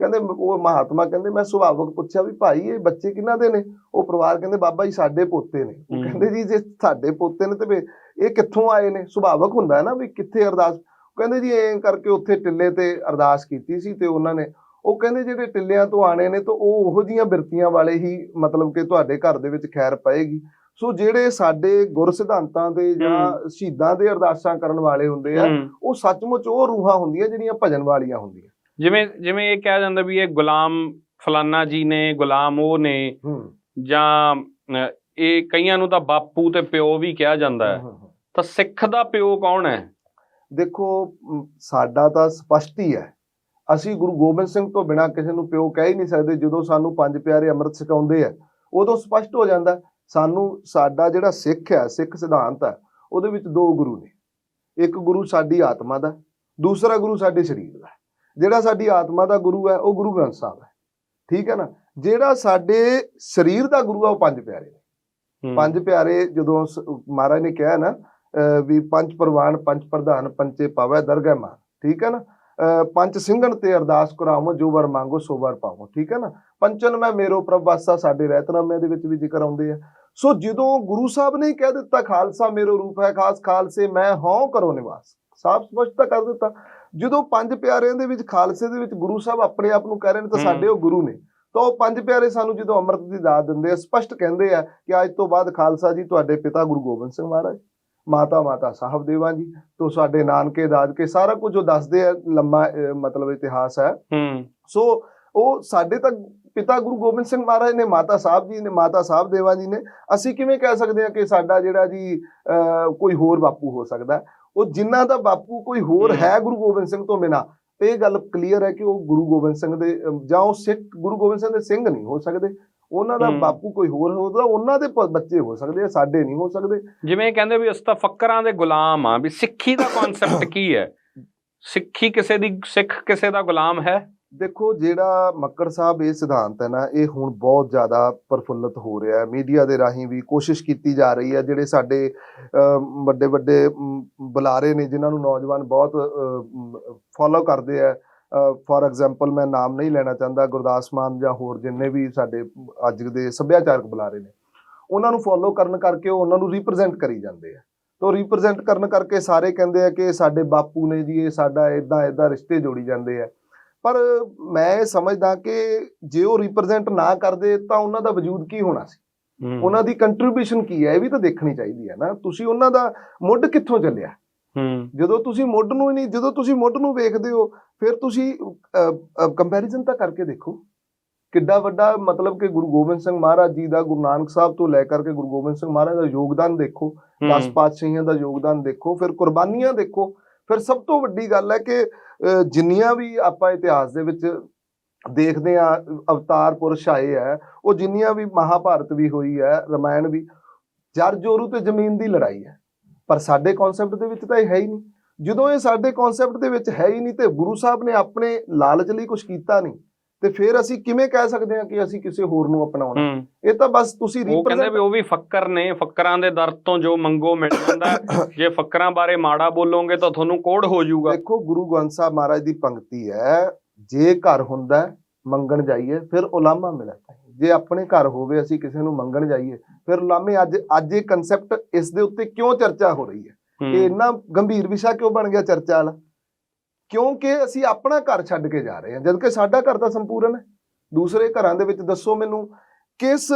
ਕਹਿੰਦੇ ਉਹ ਮਹਾਤਮਾ ਕਹਿੰਦੇ ਮੈਂ ਸੁਭਾਵਕ ਪੁੱਛਿਆ ਵੀ ਭਾਈ ਇਹ ਬੱਚੇ ਕਿਹਨਾਂ ਦੇ ਨੇ? ਉਹ ਪਰਿਵਾਰ ਕਹਿੰਦੇ ਬਾਬਾ ਜੀ ਸਾਡੇ ਪੋਤੇ ਨੇ। ਉਹ। ਕਹਿੰਦੇ ਜੀ ਜੇ ਸਾਡੇ ਪੋਤੇ ਨੇ ਤੇ ਇਹ ਕਿੱਥੋਂ ਆਏ ਨੇ? ਸੁਭਾਵਕ ਹੁੰਦਾ ਹੈ ਨਾ ਵੀ ਕਿੱਥੇ ਅਰਦਾਸ। ਕਹਿੰਦੇ ਜੀ ਐਂ ਕਰਕੇ ਉੱਥੇ ਟਿੱਲੇ ਤੇ ਅਰਦਾਸ ਕੀਤੀ ਸੀ ਤੇ ਉਹਨਾਂ ਨੇ ਉਹ ਕਹਿੰਦੇ ਜਿਹੜੇ ਟਿੱਲਿਆਂ ਤੋਂ ਆਣੇ ਨੇ ਤਾਂ ਉਹ ਉਹੋ ਜੀਆਂ ਬਿਰਤੀਆਂ ਵਾਲੇ ਹੀ ਮਤਲਬ ਕਿ ਤੁਹਾਡੇ ਘਰ ਦੇ ਵਿੱਚ ਖੈਰ ਪਏਗੀ। ਸੋ ਜਿਹੜੇ ਸਾਡੇ ਗੁਰ ਸਿਧਾਂਤਾਂ ਦੇ ਜਾਂ ਸ਼ਹੀਦਾਂ ਦੇ ਅਰਦਾਸਾਂ ਕਰਨ ਵਾਲੇ ਹੁੰਦੇ ਆ। ਉਹ ਸੱਚਮੁੱਚ ਉਹ ਰੂਹਾਂ ਹੁੰਦੀਆਂ ਜਿਹੜੀਆਂ ਭਜਨ ਵਾਲੀਆਂ ਹੁੰਦੀਆਂ। ਜਿਵੇਂ ਜਿਵੇਂ ਇਹ ਕਿਹਾ ਜਾਂਦਾ ਵੀ ਇਹ ਗੁਲਾਮ ਫਲਾਨਾ ਜੀ ਨੇ ਗੁਲਾਮ ਉਹ ਨੇ ਜਾਂ ਇਹ ਕਈਆਂ ਨੂੰ ਤਾਂ ਬਾਪੂ ਤੇ ਪਿਓ ਵੀ ਕਿਹਾ ਜਾਂਦਾ ਹੈ। ਤਾਂ ਸਿੱਖ ਦਾ ਪਿਓ ਕੌਣ ਹੈ? ਦੇਖੋ ਸਾਡਾ ਤਾਂ ਸਪਸ਼ਟ ਹੀ ਹੈ ਅਸੀਂ ਗੁਰੂ ਗੋਬਿੰਦ ਸਿੰਘ ਤੋਂ ਬਿਨਾ ਕਿਸੇ ਨੂੰ ਪਿਓ ਕਹਿ ਹੀ ਨਹੀਂ ਸਕਦੇ ਜਦੋਂ ਸਾਨੂੰ ਪੰਜ ਪਿਆਰੇ ਅੰਮ੍ਰਿਤ ਛਕਾਉਂਦੇ ਆ ਉਦੋਂ ਸਪਸ਼ਟ ਹੋ ਜਾਂਦਾ ਸਾਨੂੰ ਸਾਡਾ ਜਿਹੜਾ ਸਿੱਖ ਹੈ ਸਿੱਖ ਸਿਧਾਂਤ ਹੈ ਉਹਦੇ ਵਿੱਚ ਦੋ ਗੁਰੂ ਨੇ। ਇੱਕ ਗੁਰੂ ਸਾਡੀ ਆਤਮਾ ਦਾ ਦੂਸਰਾ ਗੁਰੂ ਸਾਡੇ ਸਰੀਰ ਦਾ। ਜਿਹੜਾ ਸਾਡੀ ਆਤਮਾ ਦਾ ਗੁਰੂ ਹੈ ਉਹ ਗੁਰੂ ਗ੍ਰੰਥ ਸਾਹਿਬ ਹੈ। ਠੀਕ ਹੈ ਨਾ? ਜਿਹੜਾ ਸਾਡੇ ਸਰੀਰ ਦਾ ਗੁਰੂ ਹੈ ਉਹ ਪੰਜ ਪਿਆਰੇ ਨੇ। ਪੰਜ ਪਿਆਰੇ ਜਦੋਂ ਮਹਾਰਾਜ ਨੇ ਕਿਹਾ ਨਾ ਵੀ ਪੰਜ ਪ੍ਰਵਾਨ ਪੰਜ ਪ੍ਰਧਾਨ ਪੰਚੇ ਪਾਵੈ ਦਰਗਹਿ ਮਾਨ। ਠੀਕ ਹੈ ਨਾ? ਪੰਜ ਸਿੰਘਣ ਤੇ ਅਰਦਾਸ ਕਰਾਵੋ ਜੋ ਵਰ ਮੰਗੋ ਸੋ ਵਰ ਪਾਵੋ ਠੀਕ ਹੈ ਨਾ? ਪੰਚਨ ਮੈਂ ਮੇਰੋ ਪ੍ਰਭ ਵਾਸਾ ਸਾਡੇ ਰਹਿਤਨਾਮੇ ਦੇ ਵਿੱਚ ਵੀ ਜ਼ਿਕਰ ਆਉਂਦੇ ਆ। ਸੋ ਜਦੋਂ ਗੁਰੂ ਸਾਹਿਬ ਨੇ ਕਹਿ ਦਿੱਤਾ ਖਾਲਸਾ ਮੇਰੋ ਰੂਪ ਹੈ ਖਾਸ ਖਾਲਸੇ ਮੈਂ ਹਉ ਕਰੋ ਨਿਵਾਸ। ਸਾਫ਼ ਸਪਸ਼ਟ ਕਰ ਦਿੱਤਾ। ਜਦੋਂ ਪੰਜ ਪਿਆਰਿਆਂ ਦੇ ਵਿੱਚ ਖਾਲਸੇ ਦੇ ਵਿੱਚ ਗੁਰੂ ਸਾਹਿਬ ਆਪਣੇ ਆਪ ਨੂੰ ਕਹਿ ਰਹੇ ਨੇ ਤਾਂ। ਸਾਡੇ ਉਹ ਗੁਰੂ ਨੇ। ਤਾਂ ਉਹ ਪੰਜ ਪਿਆਰੇ ਸਾਨੂੰ ਜਦੋਂ ਅੰਮ੍ਰਿਤ ਦੀ ਦਾਤ ਦਿੰਦੇ ਆ ਸਪਸ਼ਟ ਕਹਿੰਦੇ ਆ ਕਿ ਅੱਜ ਤੋਂ ਬਾਅਦ ਖਾਲਸਾ ਜੀ ਤੁਹਾਡੇ ਪਿਤਾ ਗੁਰੂ ਗੋਬਿੰਦ ਸਿੰਘ ਮਹਾਰਾਜ। ਮਾਤਾ ਮਾਤਾ ਸਾਹਿਬ ਦੇਵਾਂ ਜੀ। ਤੋਂ ਸਾਡੇ ਨਾਨਕੇ ਦਾਦਕੇ ਸਾਰਾ ਕੁਝ ਉਹ ਦੱਸਦੇ ਆ ਲੰਮਾ ਮਤਲਬ ਇਤਿਹਾਸ ਹੈ। ਹੂੰ। ਸੋ ਉਹ ਸਾਡੇ ਤਾਂ ਪਿਤਾ ਗੁਰੂ ਗੋਬਿੰਦ ਸਿੰਘ ਮਹਾਰਾਜ ਨੇ ਮਾਤਾ ਸਾਹਿਬ ਜੀ ਨੇ ਮਾਤਾ ਸਾਹਿਬ ਦੇਵਾ ਜੀ ਨੇ। ਅਸੀਂ ਕਿਵੇਂ ਕਹਿ ਸਕਦੇ ਹਾਂ ਕਿ ਸਾਡਾ ਜਿਹੜਾ ਜੀ ਕੋਈ ਹੋਰ ਬਾਪੂ ਹੋ ਸਕਦਾ? ਉਹ ਜਿਨ੍ਹਾਂ ਦਾ ਬਾਪੂ ਕੋਈ ਹੋਰ। ਹੈ। ਗੁਰੂ ਗੋਬਿੰਦ ਸਿੰਘ ਤੋਂ ਬਿਨਾ ਇਹ ਗੱਲ ਕਲੀਅਰ ਹੈ ਕਿ ਉਹ ਗੁਰੂ ਗੋਬਿੰਦ ਸਿੰਘ ਦੇ ਜਾਂ ਉਹ ਸਿੱਖ ਗੁਰੂ ਗੋਬਿੰਦ ਸਿੰਘ ਦੇ ਸਿੰਘ ਨਹੀਂ ਹੋ ਸਕਦੇ। ਉਹਨਾਂ ਦਾ। ਬਾਪੂ ਕੋਈ ਹੋਰ ਹੋਦਾ ਉਹਨਾਂ ਦੇ ਬੱਚੇ ਹੋ ਸਕਦੇ ਆ ਸਾਡੇ ਨਹੀਂ ਹੋ ਸਕਦੇ। ਜਿਵੇਂ ਕਹਿੰਦੇ ਵੀ ਅਸੀਂ ਤਾਂ ਫੱਕਰਾਂ ਦੇ ਗੁਲਾਮ ਆ ਵੀ ਸਿੱਖੀ ਦਾ ਕਨਸੈਪਟ ਕੀ ਹੈ? ਸਿੱਖੀ ਕਿਸੇ ਦੀ ਸਿੱਖ ਕਿਸੇ ਦਾ ਗੁਲਾਮ ਹੈ? ਦੇਖੋ ਜਿਹੜਾ ਮੱਕੜ ਸਾਹਿਬ ਇਹ ਸਿਧਾਂਤ ਹੈ ਨਾ ਇਹ ਹੁਣ ਬਹੁਤ ਜ਼ਿਆਦਾ ਪ੍ਰਫੁੱਲਤ ਹੋ ਰਿਹਾ ਹੈ। ਮੀਡੀਆ ਦੇ ਰਾਹੀਂ ਵੀ ਕੋਸ਼ਿਸ਼ ਕੀਤੀ ਜਾ ਰਹੀ ਹੈ ਜਿਹੜੇ ਸਾਡੇ ਵੱਡੇ ਵੱਡੇ ਬੁਲਾਰੇ ਨੇ ਜਿਨ੍ਹਾਂ ਨੂੰ ਨੌਜਵਾਨ ਬਹੁਤ ਫੋਲੋ ਕਰਦੇ ਆ ਫੋਰ ਐਗਜ਼ਾਮਪਲ ਮੈਂ ਨਾਮ ਨਹੀਂ ਲੈਣਾ ਚਾਹੁੰਦਾ ਗੁਰਦਾਸ ਮਾਨ ਜਾਂ ਹੋਰ ਜਿੰਨੇ ਵੀ ਸਾਡੇ ਅੱਜ ਦੇ ਸੱਭਿਆਚਾਰਕ ਬੁਲਾਰੇ ਨੇ ਉਹਨਾਂ ਨੂੰ ਫੋਲੋ ਕਰਨ ਕਰਕੇ ਉਹ ਉਹਨਾਂ ਨੂੰ ਰਿਪਰੈਜ਼ੈਂਟ ਕਰੀ ਜਾਂਦੇ ਆ। ਤੋਂ ਰਿਪਰੈਜ਼ੈਂਟ ਕਰਨ ਕਰਕੇ ਸਾਰੇ ਕਹਿੰਦੇ ਆ ਕਿ ਸਾਡੇ ਬਾਪੂ ਨੇ ਜੀ ਇਹ ਸਾਡਾ ਇਦਾਂ ਇਦਾਂ ਰਿਸ਼ਤੇ ਜੋੜੀ ਜਾਂਦੇ ਆ। ਪਰ ਮੈਂ ਇਹ ਸਮਝਦਾ ਕਿ ਜੇ ਉਹ ਰਿਪਰੈਜ਼ੈਂਟ ਨਾ ਕਰਦੇ ਤਾਂ ਉਹਨਾਂ ਦਾ ਵਜੂਦ ਕੀ ਹੋਣਾ ਸੀ? ਉਹਨਾਂ ਦੀ ਕੰਟਰੀਬਿਊਸ਼ਨ ਕੀ ਹੈ? ਇਹ ਵੀ ਤਾਂ ਦੇਖਣੀ ਚਾਹੀਦੀ ਹੈ ਨਾ। ਤੁਸੀਂ ਉਹਨਾਂ ਦਾ ਮੁੱਢ ਕਿੱਥੋਂ ਚੱਲਿਆ? ਜਦੋਂ ਤੁਸੀਂ ਮੁੱਢ ਨੂੰ ਹੀ ਨਹੀਂ ਜਦੋਂ ਤੁਸੀਂ ਮੁੱਢ ਨੂੰ ਵੇਖਦੇ ਹੋ ਫਿਰ ਤੁਸੀਂ ਕੰਪੈਰੀਜ਼ਨ ਤਾਂ ਕਰਕੇ ਦੇਖੋ। ਕਿੱਡਾ ਵੱਡਾ ਮਤਲਬ ਕਿ ਗੁਰੂ ਗੋਬਿੰਦ ਸਿੰਘ ਮਹਾਰਾਜ ਜੀ ਦਾ ਗੁਰੂ ਨਾਨਕ ਸਾਹਿਬ ਤੋਂ ਲੈ ਕਰਕੇ ਗੁਰੂ ਗੋਬਿੰਦ ਸਿੰਘ ਮਹਾਰਾਜ ਦਾ ਯੋਗਦਾਨ ਦੇਖੋ ਦਸ ਪਾਤਸ਼ਾਹੀਆਂ ਦਾ ਯੋਗਦਾਨ ਦੇਖੋ ਫਿਰ ਕੁਰਬਾਨੀਆਂ ਦੇਖੋ। ਫਿਰ ਸਭ ਤੋਂ ਵੱਡੀ ਗੱਲ ਹੈ ਕਿ ਜਿੰਨੀਆਂ ਵੀ ਆਪਾਂ ਇਤਿਹਾਸ ਦੇ ਵਿੱਚ ਦੇਖਦੇ ਆ ਅਵਤਾਰ ਪੁਰਸ਼ ਆਏ ਹੈ ਉਹ ਜਿੰਨੀਆਂ ਵੀ ਮਹਾਭਾਰਤ ਵੀ ਹੋਈ ਹੈ ਰਮਾਇਣ ਵੀ ਜਰ ਜੋਰੂ ਤੇ ਜ਼ਮੀਨ ਦੀ ਲੜਾਈ ਹੈ। ਪਰ ਸਾਡੇ ਕਨਸੈਪਟ ਦੇ ਵਿੱਚ ਤਾਂ ਇਹ ਹੈ ਹੀ ਨਹੀਂ। ਜਦੋਂ ਇਹ ਸਾਡੇ ਕਨਸੈਪਟ ਦੇ ਵਿੱਚ ਹੈ ਹੀ ਨਹੀਂ ਤੇ ਗੁਰੂ ਸਾਹਿਬ ਨੇ ਆਪਣੇ ਲਾਲਚ ਲਈ ਕੁਝ ਕੀਤਾ ਨਹੀਂ ਤੇ ਫਿਰ ਅਸੀਂ ਕਿਵੇਂ ਕਹਿ ਸਕਦੇ ਹਾਂ ਕਿ ਅਸੀਂ ਕਿਸੇ ਹੋਰ ਨੂੰ ਅਪਣਾਉਣਾ? ਇਹ ਤਾਂ ਬਸ ਤੁਸੀਂ ਉਹ ਕਹਿੰਦੇ ਵੀ ਉਹ ਵੀ ਫੱਕਰ ਨੇ ਫੱਕਰਾਂ ਦੇ ਦਰ ਤੋਂ ਜੋ ਮੰਗੋ ਮਿਲ ਜਾਂਦਾ। ਜੇ ਫੱਕਰਾਂ ਬਾਰੇ ਮਾੜਾ ਬੋਲੋਗੇ ਤਾਂ ਤੁਹਾਨੂੰ ਕੋੜ ਹੋ ਜਾਊਗਾ। ਦੇਖੋ ਗੁਰੂ ਗ੍ਰੰਥ ਸਾਹਿਬ ਮਹਾਰਾਜ ਦੀ ਪੰਕਤੀ ਹੈ ਜੇ ਘਰ ਹੁੰਦਾ ਮੰਗਣ ਜਾਈਏ ਫਿਰ ਉਲਾਮਾ ਮਿਲਦਾ ਹੈ। ਜੇ ਆਪਣੇ ਘਰ ਹੋਵੇ ਅਸੀਂ ਕਿਸੇ ਨੂੰ ਮੰਗਣ ਜਾਈਏ ਫਿਰ ਉਲਾਮੇ ਅੱਜ ਅੱਜ ਇਹ ਕਨਸੈਪਟ ਇਸ ਦੇ ਉੱਤੇ ਕਿਉਂ ਚਰਚਾ ਹੋ ਰਹੀ ਹੈ। ਇਹ ਇੰਨਾ ਗੰਭੀਰ ਵਿਸ਼ਾ ਕਿਉਂ ਬਣ ਗਿਆ ਚਰਚਾ ਵਾਲਾ? ਕਿਉਂਕਿ ਅਸੀਂ ਆਪਣਾ ਘਰ ਛੱਡ ਕੇ ਜਾ ਰਹੇ ਹਾਂ ਜਦਕਿ ਸਾਡਾ ਘਰ ਤਾਂ ਸੰਪੂਰਨ ਹੈ। ਦੂਸਰੇ ਘਰਾਂ ਦੇ ਵਿੱਚ ਦੱਸੋ ਮੈਨੂੰ ਕਿਸ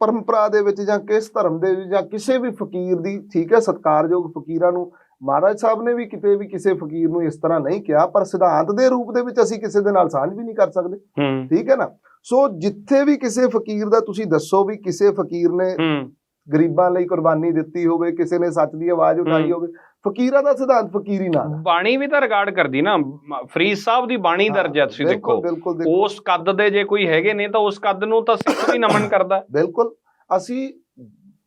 ਪਰੰਪਰਾ ਦੇ ਵਿੱਚ ਜਾਂ ਕਿਸ ਧਰਮ ਦੇ ਵਿੱਚ ਜਾਂ ਕਿਸੇ ਵੀ ਫਕੀਰ ਦੀ ਠੀਕ ਹੈ ਸਤਕਾਰਯੋਗ ਫਕੀਰਾਂ ਨੂੰ ਮਹਾਰਾਜ ਸਾਹਿਬ ਨੇ ਵੀ ਕਿਤੇ ਵੀ ਕਿਸੇ ਫਕੀਰ ਨੂੰ ਇਸ ਤਰ੍ਹਾਂ ਨਹੀਂ ਕਿਹਾ ਪਰ ਸਿਧਾਂਤ ਦੇ ਰੂਪ ਦੇ ਵਿੱਚ ਅਸੀਂ ਕਿਸੇ ਦੇ ਨਾਲ ਸਾਂਝ ਵੀ ਨਹੀਂ ਕਰ ਸਕਦੇ। ਠੀਕ ਹੈ ਨਾ? ਸੋ ਜਿੱਥੇ ਵੀ ਕਿਸੇ ਫਕੀਰ ਦਾ ਤੁਸੀਂ ਦੱਸੋ ਵੀ ਕਿਸੇ ਫਕੀਰ ਨੇ ਗਰੀਬਾਂ ਲਈ ਕੁਰਬਾਨੀ ਦਿੱਤੀ ਹੋਵੇ ਕਿਸੇ ਨੇ ਸੱਚ ਦੀ ਆਵਾਜ਼ ਉਠਾਈ। ਹੋਵੇ ਫਕੀਰਾਂ ਦਾ ਸਿਧਾਂਤ ਫਕੀਰੀ ਨਾਲ। ਬਾਣੀ ਵੀ ਤਾਂ ਰਿਗਾਰਡ ਕਰਦੀ ਨਾ। ਫਰੀਦ ਸਾਹਿਬ ਦੀ ਬਾਣੀ ਦਰਜ ਹੈ ਤੁਸੀਂ ਦੇਖੋ। ਉਸ ਕੱਦ ਦੇ ਜੇ ਕੋਈ ਹੈਗੇ ਨੇ ਤਾਂ ਉਸ ਕੱਦ ਨੂੰ ਤਾਂ ਸਿੱਖ ਵੀ ਨਮਨ ਕਰਦਾ। ਬਿਲਕੁਲ। ਅਸੀਂ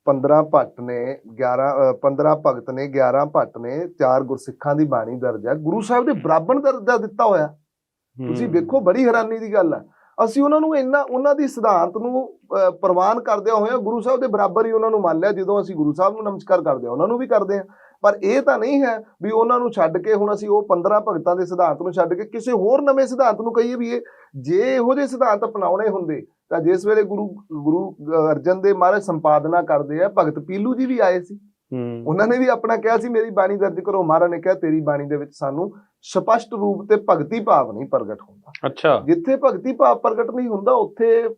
15 ਭੱਟ ਨੇ 11 ਅ, 15 ਭਗਤ ਨੇ 11 ਭੱਟ ਨੇ ਚਾਰ ਗੁਰਸਿੱਖਾਂ ਦੀ ਬਾਣੀ ਦਰਜ ਹੈ ਗੁਰੂ ਸਾਹਿਬ ਦੇ ਬਰਾਬਰ ਦਰਜਾ ਦਿੱਤਾ ਹੋਇਆ। ਤੁਸੀਂ। ਵੇਖੋ ਬੜੀ ਹੈਰਾਨੀ ਦੀ ਗੱਲ ਹੈ ਅਸੀਂ ਉਹਨਾਂ ਨੂੰ ਇੰਨਾ ਉਹਨਾਂ ਦੀ ਸਿਧਾਂਤ ਨੂੰ ਪ੍ਰਵਾਨ ਕਰਦਿਆਂ ਹੋਇਆਂ ਗੁਰੂ ਸਾਹਿਬ ਦੇ ਬਰਾਬਰ ਹੀ ਉਹਨਾਂ ਨੂੰ ਮੰਨ ਲਿਆ ਜਦੋਂ ਅਸੀਂ ਗੁਰੂ ਸਾਹਿਬ ਨੂੰ ਨਮਸਕਾਰ ਕਰਦੇ ਹਾਂ ਉਹਨਾਂ ਨੂੰ ਵੀ ਕਰਦੇ ਹਾਂ ਪਰ ਇਹ ਤਾਂ ਨਹੀਂ ਹੈ ਵੀ ਉਹਨਾਂ ਨੂੰ ਛੱਡ ਕੇ ਹੁਣ ਅਸੀਂ ਉਹ 15 ਭਗਤਾਂ ਦੇ ਸਿਧਾਂਤ ਨੂੰ ਛੱਡ ਕੇ ਕਿਸੇ ਹੋਰ ਨਵੇਂ ਸਿਧਾਂਤ ਨੂੰ ਕਹੀਏ ਵੀ ਇਹ ਜੇ ਇਹੋ ਜਿਹੇ ਸਿਧਾਂਤ ਅਪਣਾਉਣੇ ਹੁੰਦੇ ਤਾਂ ਜਿਸ ਵੇਲੇ ਗੁਰੂ ਗੁਰੂ ਅਰਜਨ ਦੇ ਮਹਾਰਾਜ ਸੰਪਾਦਨਾ ਕਰਦੇ ਆ ਭਗਤ ਪੀਲੂ ਜੀ ਵੀ ਆਏ ਸੀ। ਉਹਨਾਂ ਨੇ ਵੀ ਆਪਣਾ ਕਿਹਾ ਸੀ ਮੇਰੀ ਬਾਣੀ ਦਰਜ ਕਰੋ। ਮਹਾਰਾਜ ਨੇ ਕਿਹਾ ਤੇਰੀ ਬਾਣੀ ਦੇ ਵਿੱਚ ਸਾਨੂੰ ਸਪਸ਼ਟ ਰੂਪ ਤੇ ਭਗਤੀ ਭਾਵ ਨਹੀਂ ਪ੍ਰਗਟ ਹੁੰਦਾ। ਅੱਛਾ। ਜਿੱਥੇ ਭਗਤੀ ਭਾਵ ਪ੍ਰਗਟ ਨਹੀਂ ਹੁੰਦਾ ਉੱਥੇ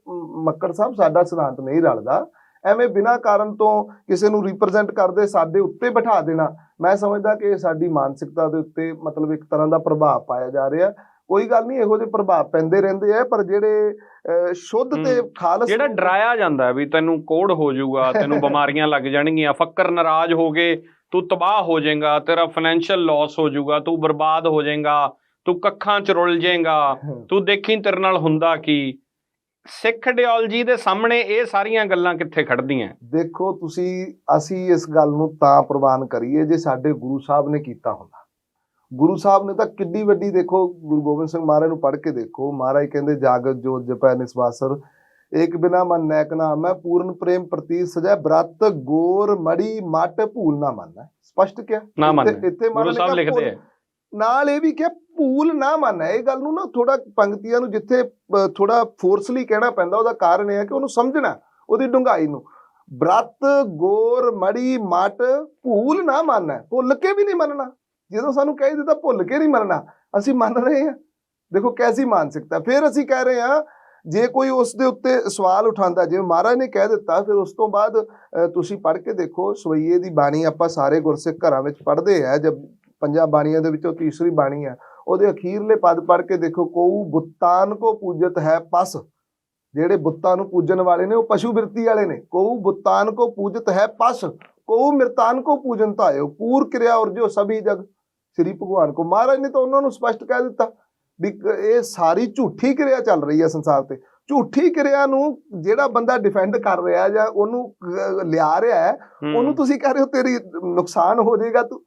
ਮੱਕੜ ਸਾਹਿਬ ਸਾਡਾ ਸਿਧਾਂਤ ਨਹੀਂ ਰਲਦਾ। ਐਵੇਂ ਬਿਨਾਂ ਕਾਰਨ ਤੋਂ ਕਿਸੇ ਨੂੰ ਰਿਪਰੈਜ਼ੈਂਟ ਕਰਦੇ ਸਾਡੇ ਉੱਤੇ ਬਿਠਾ ਦੇਣਾ। ਮੈਂ ਸਮਝਦਾ ਕਿ ਸਾਡੀ ਮਾਨਸਿਕਤਾ ਦੇ ਉੱਤੇ ਮਤਲਬ ਇੱਕ ਤਰ੍ਹਾਂ ਦਾ ਪ੍ਰਭਾਵ ਪਾਇਆ ਜਾ ਰਿਹਾ। ਕੋਈ ਗੱਲ ਨਹੀਂ ਇਹੋ ਜਿਹੇ ਪ੍ਰਭਾਵ ਪੈਂਦੇ ਰਹਿੰਦੇ ਆ ਪਰ ਜਿਹੜੇ ਸ਼ੁੱਧ ਤੇ ਖਾਲਸ ਜਿਹੜਾ ਡਰਾਇਆ ਜਾਂਦਾ ਵੀ ਤੈਨੂੰ ਕੋੜ ਹੋ ਜਾਊਗਾ ਤੈਨੂੰ ਬਿਮਾਰੀਆਂ ਲੱਗ ਜਾਣਗੀਆਂ ਫੱਕਰ ਨਾਰਾਜ਼ ਹੋ ਗਏ ਤੂੰ ਤਬਾਹ ਹੋ ਜਾਏਗਾ ਤੇਰਾ ਫਾਈਨੈਂਸ਼ੀਅਲ ਲਾਸ ਹੋ ਜਾਊਗਾ ਤੂੰ ਬਰਬਾਦ ਹੋ ਜਾਏਗਾ ਤੂੰ ਕੱਖਾਂ ਚ ਰੁਲ ਜਾਏਗਾ ਤੂੰ ਦੇਖੀ ਤੇਰੇ ਨਾਲ ਹੁੰਦਾ ਕੀ? ਸਿੱਖ ਆਈਡੀਓਲੋਜੀ ਦੇ ਸਾਹਮਣੇ ਇਹ ਸਾਰੀਆਂ ਗੱਲਾਂ ਕਿੱਥੇ ਖੜਦੀਆਂ? ਦੇਖੋ ਤੁਸੀਂ ਅਸੀਂ ਇਸ ਗੱਲ ਨੂੰ ਤਾਂ ਪ੍ਰਵਾਨ ਕਰੀਏ ਜੇ ਸਾਡੇ ਗੁਰੂ ਸਾਹਿਬ ਨੇ ਕੀਤਾ ਹੁੰਦਾ। ਗੁਰੂ ਸਾਹਿਬ ਨੇ ਤਾਂ ਕਿੰਨੀ ਵੱਡੀ ਦੇਖੋ ਗੁਰੂ ਗੋਬਿੰਦ ਸਿੰਘ ਮਹਾਰਾਜ ਨੂੰ ਪੜ੍ਹ ਕੇ ਦੇਖੋ ਮਹਾਰਾਜ ਕਹਿੰਦੇ ਜਾਗਤ ਜੋਤ ਜਪੈ ਨਿਸਵਾਸਰ ਏਕ ਬਿਨਾ ਮਨ ਨੈਕ ਨਾਮ ਹੈ ਪੂਰਨ ਪ੍ਰੇਮ ਪ੍ਰਤੀ ਸਜੈ ਬ੍ਰਤ ਗੋਰ ਮੜੀ ਮਟ ਭੂਲ ਨਾ ਮੰਨੈ। ਸਪਸ਼ਟ ਕਿਹਾ ਨਾ। ਇੱਥੇ- ਮਹਾਰਾਜ ਨੇ ਲਿਖਦੇ ਹੈ ਨਾਲ ਇਹ ਵੀ ਕਿਹਾ ਭੂਲ ਨਾ ਮੰਨੈ ਇਹ ਗੱਲ ਨੂੰ ਨਾ ਥੋੜਾ ਪੰਕਤੀਆਂ ਨੂੰ ਜਿੱਥੇ ਥੋੜਾ ਫੋਰਸਲੀ ਕਹਿਣਾ ਪੈਂਦਾ ਉਹਦਾ ਕਾਰਨ ਇਹ ਹੈ ਕਿ ਉਹਨੂੰ ਸਮਝਣਾ ਉਹਦੀ ਡੂੰਘਾਈ ਨੂੰ। ਬ੍ਰਤ ਗੋਰ ਮੜੀ ਮਟ ਭੂਲ ਨਾ ਮੰਨੈ ਭੁੱਲ ਕੇ ਵੀ ਨਹੀਂ ਮੰਨਣਾ। ਜਦੋਂ ਸਾਨੂੰ ਕਹਿ ਦਿੱਤਾ ਭੁੱਲ ਕੇ ਨਹੀਂ ਮੰਨਣਾ ਅਸੀਂ ਮੰਨ ਰਹੇ ਹਾਂ। ਦੇਖੋ ਕੈਸੀ ਮਾਨਸਿਕਤਾ। ਫਿਰ ਅਸੀਂ ਕਹਿ ਰਹੇ ਹਾਂ ਜੇ ਕੋਈ ਉਸ ਦੇ ਉੱਤੇ ਸਵਾਲ ਉਠਾਉਂਦਾ ਜਿਵੇਂ ਮਹਾਰਾਜ ਨੇ ਕਹਿ ਦਿੱਤਾ ਫਿਰ ਉਸ ਤੋਂ ਬਾਅਦ ਅ, ਤੁਸੀਂ ਪੜ੍ਹ ਕੇ ਦੇਖੋ ਸਵਈਏ ਦੀ ਬਾਣੀ ਆਪਾਂ ਸਾਰੇ ਗੁਰਸਿੱਖ ਘਰਾਂ ਵਿੱਚ ਪੜ੍ਹਦੇ ਆ ਜਦ ਪੰਜਾਂ ਬਾਣੀਆਂ ਦੇ ਵਿੱਚੋਂ ਤੀਸਰੀ ਬਾਣੀ ਹੈ। ਉਹਦੇ ਅਖੀਰਲੇ ਪਦ ਪੜ੍ਹ ਕੇ ਦੇਖੋ ਕੋਊ ਬੁੱਤਾਨ ਕੋ ਪੂਜਤ ਹੈ ਪਸ। ਜਿਹੜੇ ਬੁੱਤਾਂ ਨੂੰ ਪੂਜਣ ਵਾਲੇ ਨੇ ਉਹ ਪਸ਼ੂ ਬਿਰਤੀ ਵਾਲੇ ਨੇ। ਕੋਊ ਬੁੱਤਾਨ ਕੋ ਪੂਜਤ ਹੈ ਪਸ। ਕੋਊ ਮਿਰਤਾਨ ਕੋ ਪੂਜਨ ਧਾਇਓ ਪੂਰ ਕਿਰਿਆ ਔਰ ਜੋ ਸਭੀ ਜਗ। ਸ੍ਰੀ ਭਗਵਾਨ ਕੋ। ਮਹਾਰਾਜ ਨੇ ਤਾਂ ਉਹਨਾਂ ਨੂੰ ਸਪਸ਼ਟ ਕਹਿ ਦਿੱਤਾ ਵੀ ਇਹ ਸਾਰੀ ਝੂਠੀ ਕਿਰਿਆ ਚੱਲ ਰਹੀ ਹੈ ਸੰਸਾਰ ਤੇ। ਝੂਠੀ ਕਿਰਿਆ ਨੂੰ ਜਿਹੜਾ ਬੰਦਾ ਡਿਫੈਂਡ ਕਰ ਰਿਹਾ ਜਾਂ ਉਹਨੂੰ ਲਿਆ ਰਿਹਾ। ਉਹਨੂੰ ਤੁਸੀਂ ਕਹਿ ਰਹੇ ਹੋ ਤੇਰੀ ਨੁਕਸਾਨ ਹੋ ਜਾਏਗਾ ਤੂੰ।